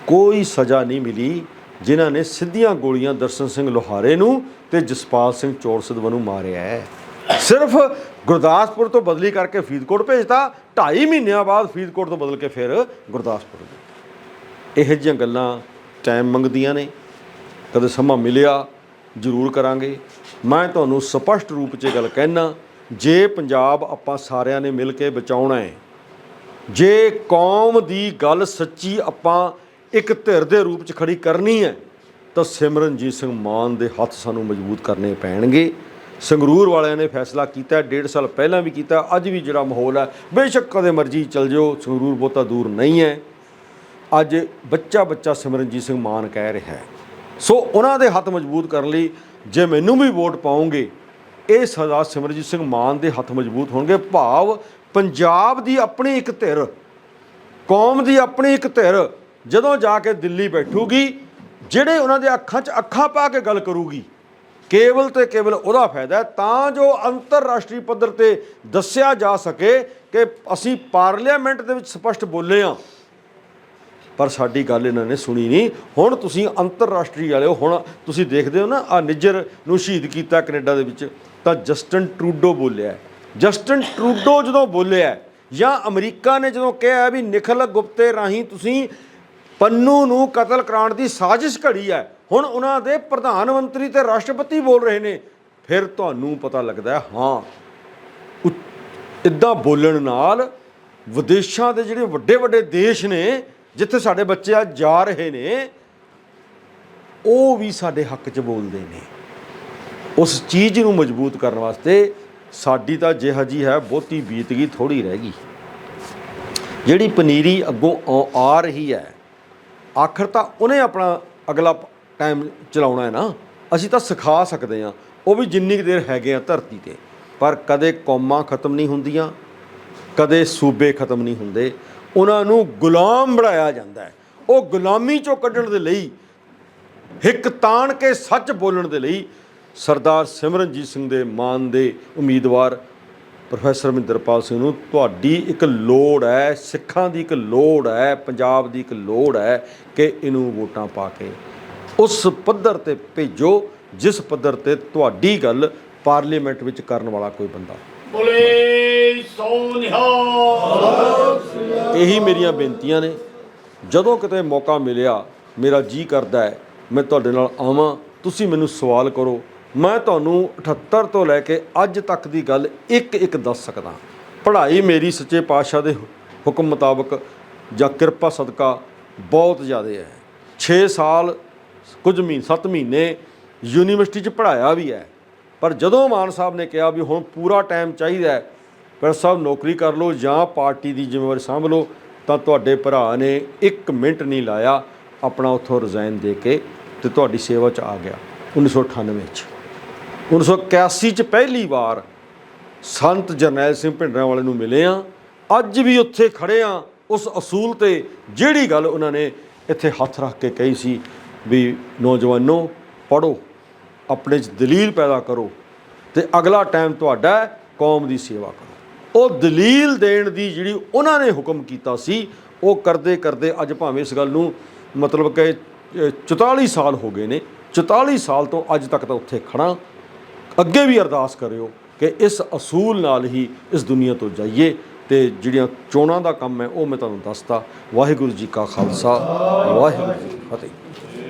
ਕੋਈ ਸਜ਼ਾ ਨਹੀਂ ਮਿਲੀ ਜਿਨ੍ਹਾਂ ਨੇ ਸਿੱਧੀਆਂ ਗੋਲੀਆਂ ਦਰਸ਼ਨ ਸਿੰਘ ਲੋਹਾਰੇ ਨੂੰ ਤੇ ਜਸਪਾਲ ਸਿੰਘ ਚੌੜ ਸਿੱਧਵਾਂ ਨੂੰ ਮਾਰਿਆ ਹੈ। ਸਿਰਫ ਗੁਰਦਾਸਪੁਰ ਤੋਂ ਬਦਲੀ ਕਰਕੇ ਫਰੀਦਕੋਟ ਭੇਜਤਾ 2.5 ਮਹੀਨਿਆਂ ਬਾਅਦ ਫਰੀਦਕੋਟ ਤੋਂ ਬਦਲ ਕੇ ਫਿਰ ਗੁਰਦਾਸਪੁਰ ਇਹੋ ਜਿਹੀਆਂ ਗੱਲਾਂ ਟਾਈਮ ਮੰਗਦੀਆਂ ਨੇ, ਕਦੇ ਸਮਾਂ ਮਿਲਿਆ, ਜ਼ਰੂਰ ਕਰਾਂਗੇ। ਮੈਂ ਤੁਹਾਨੂੰ ਸਪਸ਼ਟ ਰੂਪ 'ਚ ਗੱਲ ਕਹਿਣਾ ਜੇ ਪੰਜਾਬ ਆਪਾਂ ਸਾਰਿਆਂ ਨੇ ਮਿਲ ਕੇ ਬਚਾਉਣਾ ਹੈ, ਜੇ ਕੌਮ ਦੀ ਗੱਲ ਸੱਚੀ ਆਪਾਂ ਇੱਕ ਧਿਰ ਦੇ ਰੂਪ 'ਚ ਖੜੀ ਕਰਨੀ ਹੈ, ਤਾਂ ਸਿਮਰਨਜੀਤ ਸਿੰਘ ਮਾਨ ਦੇ ਹੱਥ ਸਾਨੂੰ ਮਜ਼ਬੂਤ ਕਰਨੇ ਪੈਣਗੇ। ਸੰਗਰੂਰ ਵਾਲਿਆਂ ਨੇ ਫੈਸਲਾ ਕੀਤਾ, ਡੇਢ ਸਾਲ ਪਹਿਲਾਂ ਵੀ ਕੀਤਾ, ਅੱਜ ਵੀ ਜਿਹੜਾ ਮਾਹੌਲ ਹੈ, ਬੇਸ਼ੱਕ ਕਦੇ ਮਰਜ਼ੀ ਚੱਲ ਜਾਓ, ਸੰਗਰੂਰ ਬਹੁਤਾ ਦੂਰ ਨਹੀਂ ਹੈ। ਅੱਜ ਬੱਚਾ ਬੱਚਾ ਸਿਮਰਨਜੀਤ ਸਿੰਘ ਮਾਨ ਕਹਿ ਰਿਹਾ ਹੈ। ਸੋ ਉਹਨਾਂ ਦੇ ਹੱਥ ਮਜ਼ਬੂਤ ਕਰਨ ਲਈ ਜੇ ਮੈਨੂੰ ਵੀ ਵੋਟ ਪਾਉਂਗੇ ਇਹ ਸਜ਼ਾ ਸਿਮਰਨਜੀਤ ਸਿੰਘ ਮਾਨ ਦੇ ਹੱਥ ਮਜ਼ਬੂਤ ਹੋਣਗੇ। ਭਾਵ ਪੰਜਾਬ ਦੀ ਆਪਣੀ ਇੱਕ ਧਿਰ, ਕੌਮ ਦੀ ਆਪਣੀ ਇੱਕ ਧਿਰ ਜਦੋਂ ਜਾ ਕੇ ਦਿੱਲੀ ਬੈਠੂਗੀ, ਜਿਹੜੇ ਉਹਨਾਂ ਦੇ ਅੱਖਾਂ 'ਚ ਅੱਖਾਂ ਪਾ ਕੇ ਗੱਲ ਕਰੂਗੀ, ਕੇਵਲ ਤੇ ਕੇਵਲ ਉਹਦਾ ਫਾਇਦਾ ਤਾਂ ਜੋ ਅੰਤਰਰਾਸ਼ਟਰੀ ਪੱਧਰ ਤੇ ਦੱਸਿਆ ਜਾ ਸਕੇ ਕਿ ਅਸੀਂ ਪਾਰਲੀਮੈਂਟ ਦੇ ਵਿੱਚ ਸਪਸ਼ਟ ਬੋਲੇ ਹਾਂ। ਪਰ ਸਾਡੀ ਗੱਲ ਇਹਨਾਂ ਨੇ ਸੁਣੀ ਨਹੀਂ ਹੁਣ ਤੁਸੀਂ ਅੰਤਰਰਾਸ਼ਟਰੀ ਵਾਲਿਓ, ਹੁਣ ਤੁਸੀਂ ਦੇਖਦੇ ਹੋ ਨਾ ਆ ਨਿੱਜਰ ਨੂੰ ਸ਼ਹੀਦ ਕੀਤਾ ਕੈਨੇਡਾ ਦੇ ਵਿੱਚ, ਤਾਂ ਜਸਟਨ ਟਰੂਡੋ ਬੋਲਿਆ ਹੈ। ਜਸਟਨ ਟਰੂਡੋ ਜਦੋਂ ਬੋਲਿਆ ਜਾਂ ਅਮਰੀਕਾ ਨੇ ਜਦੋਂ ਕਿਹਾ ਵੀ ਨਿਖਲ ਗੁਪਤੇ ਰਾਹੀਂ ਤੁਸੀਂ ਪੰਨੂ ਨੂੰ ਕਤਲ ਕਰਾਉਣ ਦੀ ਸਾਜ਼ਿਸ਼ ਘੜੀ ਹੈ, ਹੁਣ ਉਹਨਾਂ ਦੇ ਪ੍ਰਧਾਨ ਮੰਤਰੀ ਤੇ ਰਾਸ਼ਟਰਪਤੀ ਬੋਲ ਰਹੇ ਨੇ, ਫਿਰ ਤੁਹਾਨੂੰ ਪਤਾ ਲੱਗਦਾ ਹਾਂ ਇਦਾਂ ਬੋਲਣ ਨਾਲ ਵਿਦੇਸ਼ਾਂ ਦੇ ਜਿਹੜੇ ਵੱਡੇ ਵੱਡੇ ਦੇਸ਼ ਨੇ ਜਿੱਥੇ ਸਾਡੇ ਬੱਚੇ ਆ ਜਾ ਰਹੇ ਨੇ, ਉਹ ਵੀ ਸਾਡੇ ਹੱਕ 'ਚ ਬੋਲਦੇ ਨੇ। ਉਸ ਚੀਜ਼ ਨੂੰ ਮਜ਼ਬੂਤ ਕਰਨ ਵਾਸਤੇ ਸਾਡੀ ਤਾਂ ਜਿਹੋ ਜੀ ਹੈ, ਬਹੁਤੀ ਬੀਤ ਗਈ ਥੋੜੀ ਰਹਿ ਗਈ। ਜਿਹੜੀ ਪਨੀਰੀ ਅੱਗੋਂ ਆ- ਆ ਰਹੀ ਹੈ, ਆਖਰ ਤਾਂ ਉਹਨੇ ਆਪਣਾ ਅਗਲਾ ਟਾਈਮ ਚਲਾਉਣਾ ਹੈ ਨਾ। ਅਸੀਂ ਤਾਂ ਸਿਖਾ ਸਕਦੇ ਹਾਂ, ਉਹ ਵੀ ਜਿੰਨੀ ਕੁ ਦੇਰ ਹੈਗੇ ਆ ਧਰਤੀ ਤੇ। ਪਰ ਕਦੇ ਕੌਮਾਂ ਖਤਮ ਨਹੀਂ ਹੁੰਦੀਆਂ, ਕਦੇ ਸੂਬੇ ਖਤਮ ਨਹੀਂ ਹੁੰਦੇ। ਉਹਨਾਂ ਨੂੰ ਗੁਲਾਮ ਬਣਾਇਆ ਜਾਂਦਾ ਹੈ। ਉਹ ਗੁਲਾਮੀ ਚੋਂ ਕੱਢਣ ਦੇ ਲਈ, ਹਿੱਕ ਤਾਣ ਕੇ ਸੱਚ ਬੋਲਣ ਦੇ ਲਈ ਸਰਦਾਰ ਸਿਮਰਨਜੀਤ ਸਿੰਘ ਦੇ ਮਾਨ ਦੇ ਉਮੀਦਵਾਰ ਪ੍ਰੋਫੈਸਰ ਮਹਿੰਦਰਪਾਲ ਸਿੰਘ ਨੂੰ ਤੁਹਾਡੀ ਇੱਕ ਲੋੜ ਹੈ, ਸਿੱਖਾਂ ਦੀ ਇੱਕ ਲੋੜ ਹੈ, ਪੰਜਾਬ ਦੀ ਇੱਕ ਲੋੜ ਹੈ ਕਿ ਇਹਨੂੰ ਵੋਟਾਂ ਪਾ ਕੇ ਉਸ ਪੱਧਰ ਤੇ ਭੇਜੋ, ਜਿਸ ਪੱਧਰ ਤੇ ਤੁਹਾਡੀ ਗੱਲ ਪਾਰਲੀਮੈਂਟ ਵਿੱਚ ਕਰਨ ਵਾਲਾ ਕੋਈ ਬੰਦਾ। ਬੋਲੇ ਸੋ ਇਹੀ ਮੇਰੀਆਂ ਬੇਨਤੀਆਂ ਨੇ। ਜਦੋਂ ਕਿਤੇ ਮੌਕਾ ਮਿਲਿਆ, ਮੇਰਾ ਜੀ ਕਰਦਾ ਹੈ, ਮੈਂ ਤੁਹਾਡੇ ਨਾਲ ਆਵਾਂ, ਤੁਸੀਂ ਮੈਨੂੰ ਸਵਾਲ ਕਰੋ। ਮੈਂ ਤੁਹਾਨੂੰ 78 ਤੋਂ ਲੈ ਕੇ ਅੱਜ ਤੱਕ ਦੀ ਗੱਲ ਇੱਕ ਇੱਕ ਦੱਸ ਸਕਦਾ ਪੜ੍ਹਾਈ ਮੇਰੀ ਸੱਚੇ ਪਾਤਸ਼ਾਹ ਦੇ ਹੁਕਮ ਮੁਤਾਬਕ ਜਾਂ ਕਿਰਪਾ ਸਦਕਾ ਬਹੁਤ ਜ਼ਿਆਦਾ ਹੈ। 6 ਸਾਲ, ਕੁਝ ਮਹੀਨੇ 7 ਮਹੀਨੇ ਯੂਨੀਵਰਸਿਟੀ 'ਚ ਪੜ੍ਹਾਇਆ ਵੀ ਹੈ। ਪਰ ਜਦੋਂ ਮਾਨ ਸਾਹਿਬ ਨੇ ਕਿਹਾ ਵੀ ਹੁਣ ਪੂਰਾ ਟਾਈਮ ਚਾਹੀਦਾ ਹੈ ਪਰ ਸਾਹਿਬ ਨੌਕਰੀ ਕਰ ਲਓ ਜਾਂ ਪਾਰਟੀ ਦੀ ਜ਼ਿੰਮੇਵਾਰੀ ਸੰਭ ਲਓ, ਤਾਂ ਤੁਹਾਡੇ ਭਰਾ ਨੇ 1 ਮਿੰਟ ਨਹੀਂ ਲਾਇਆ ਆਪਣਾ ਉੱਥੋਂ ਰਿਜ਼ਾਈਨ ਦੇ ਕੇ ਤੇ ਤੁਹਾਡੀ ਸੇਵਾ 'ਚ ਆ ਗਿਆ। 1998 'ਚ। 1981 'ਚ ਪਹਿਲੀ ਵਾਰ ਸੰਤ ਜਰਨੈਲ ਸਿੰਘ ਭਿੰਡਰਾਂ ਵਾਲੇ ਨੂੰ ਮਿਲੇ ਆ। ਅੱਜ ਵੀ ਉੱਥੇ ਖੜੇ ਆ ਉਸ ਅਸੂਲ ਤੇ, ਜਿਹੜੀ ਗੱਲ ਉਹਨਾਂ ਨੇ ਇੱਥੇ ਹੱਥ ਰੱਖ ਕੇ ਕਹੀ ਸੀ ਵੀ ਨੌਜਵਾਨੋ ਪੜੋ ਆਪਣੇ 'ਚ ਦਲੀਲ ਪੈਦਾ ਕਰੋ ਤੇ ਅਗਲਾ ਟਾਈਮ ਤੁਹਾਡਾ ਕੌਮ ਦੀ ਸੇਵਾ ਕਰੋ। ਉਹ ਦਲੀਲ ਦੇਣ ਦੀ ਜਿਹੜੀ ਉਹਨਾਂ ਨੇ ਹੁਕਮ ਕੀਤਾ ਸੀ ਉਹ ਕਰਦੇ ਕਰਦੇ ਅੱਜ ਭਾਵੇਂ ਇਸ ਗੱਲ ਨੂੰ ਮਤਲਬ ਕਿ ਅ, 44 ਸਾਲ ਹੋ ਗਏ ਨੇ। 44 ਸਾਲ ਤੋਂ ਅੱਜ ਤੱਕ ਤਾਂ ਉੱਥੇ ਖੜਾ ਅੱਗੇ ਵੀ ਅਰਦਾਸ ਕਰਿਓ ਕਿ ਇਸ ਅਸੂਲ ਨਾਲ ਹੀ ਇਸ ਦੁਨੀਆ ਤੋਂ ਜਾਈਏ ਤੇ ਜਿਹੜੀਆਂ ਚੋਣਾਂ ਦਾ ਕੰਮ ਹੈ ਉਹ ਮੈਂ ਤੁਹਾਨੂੰ ਦੱਸਤਾ। ਵਾਹਿਗੁਰੂ ਜੀ ਕਾ ਖਾਲਸਾ ਵਾਹਿਗੁਰੂ ਜੀ ਫਤਿਹ।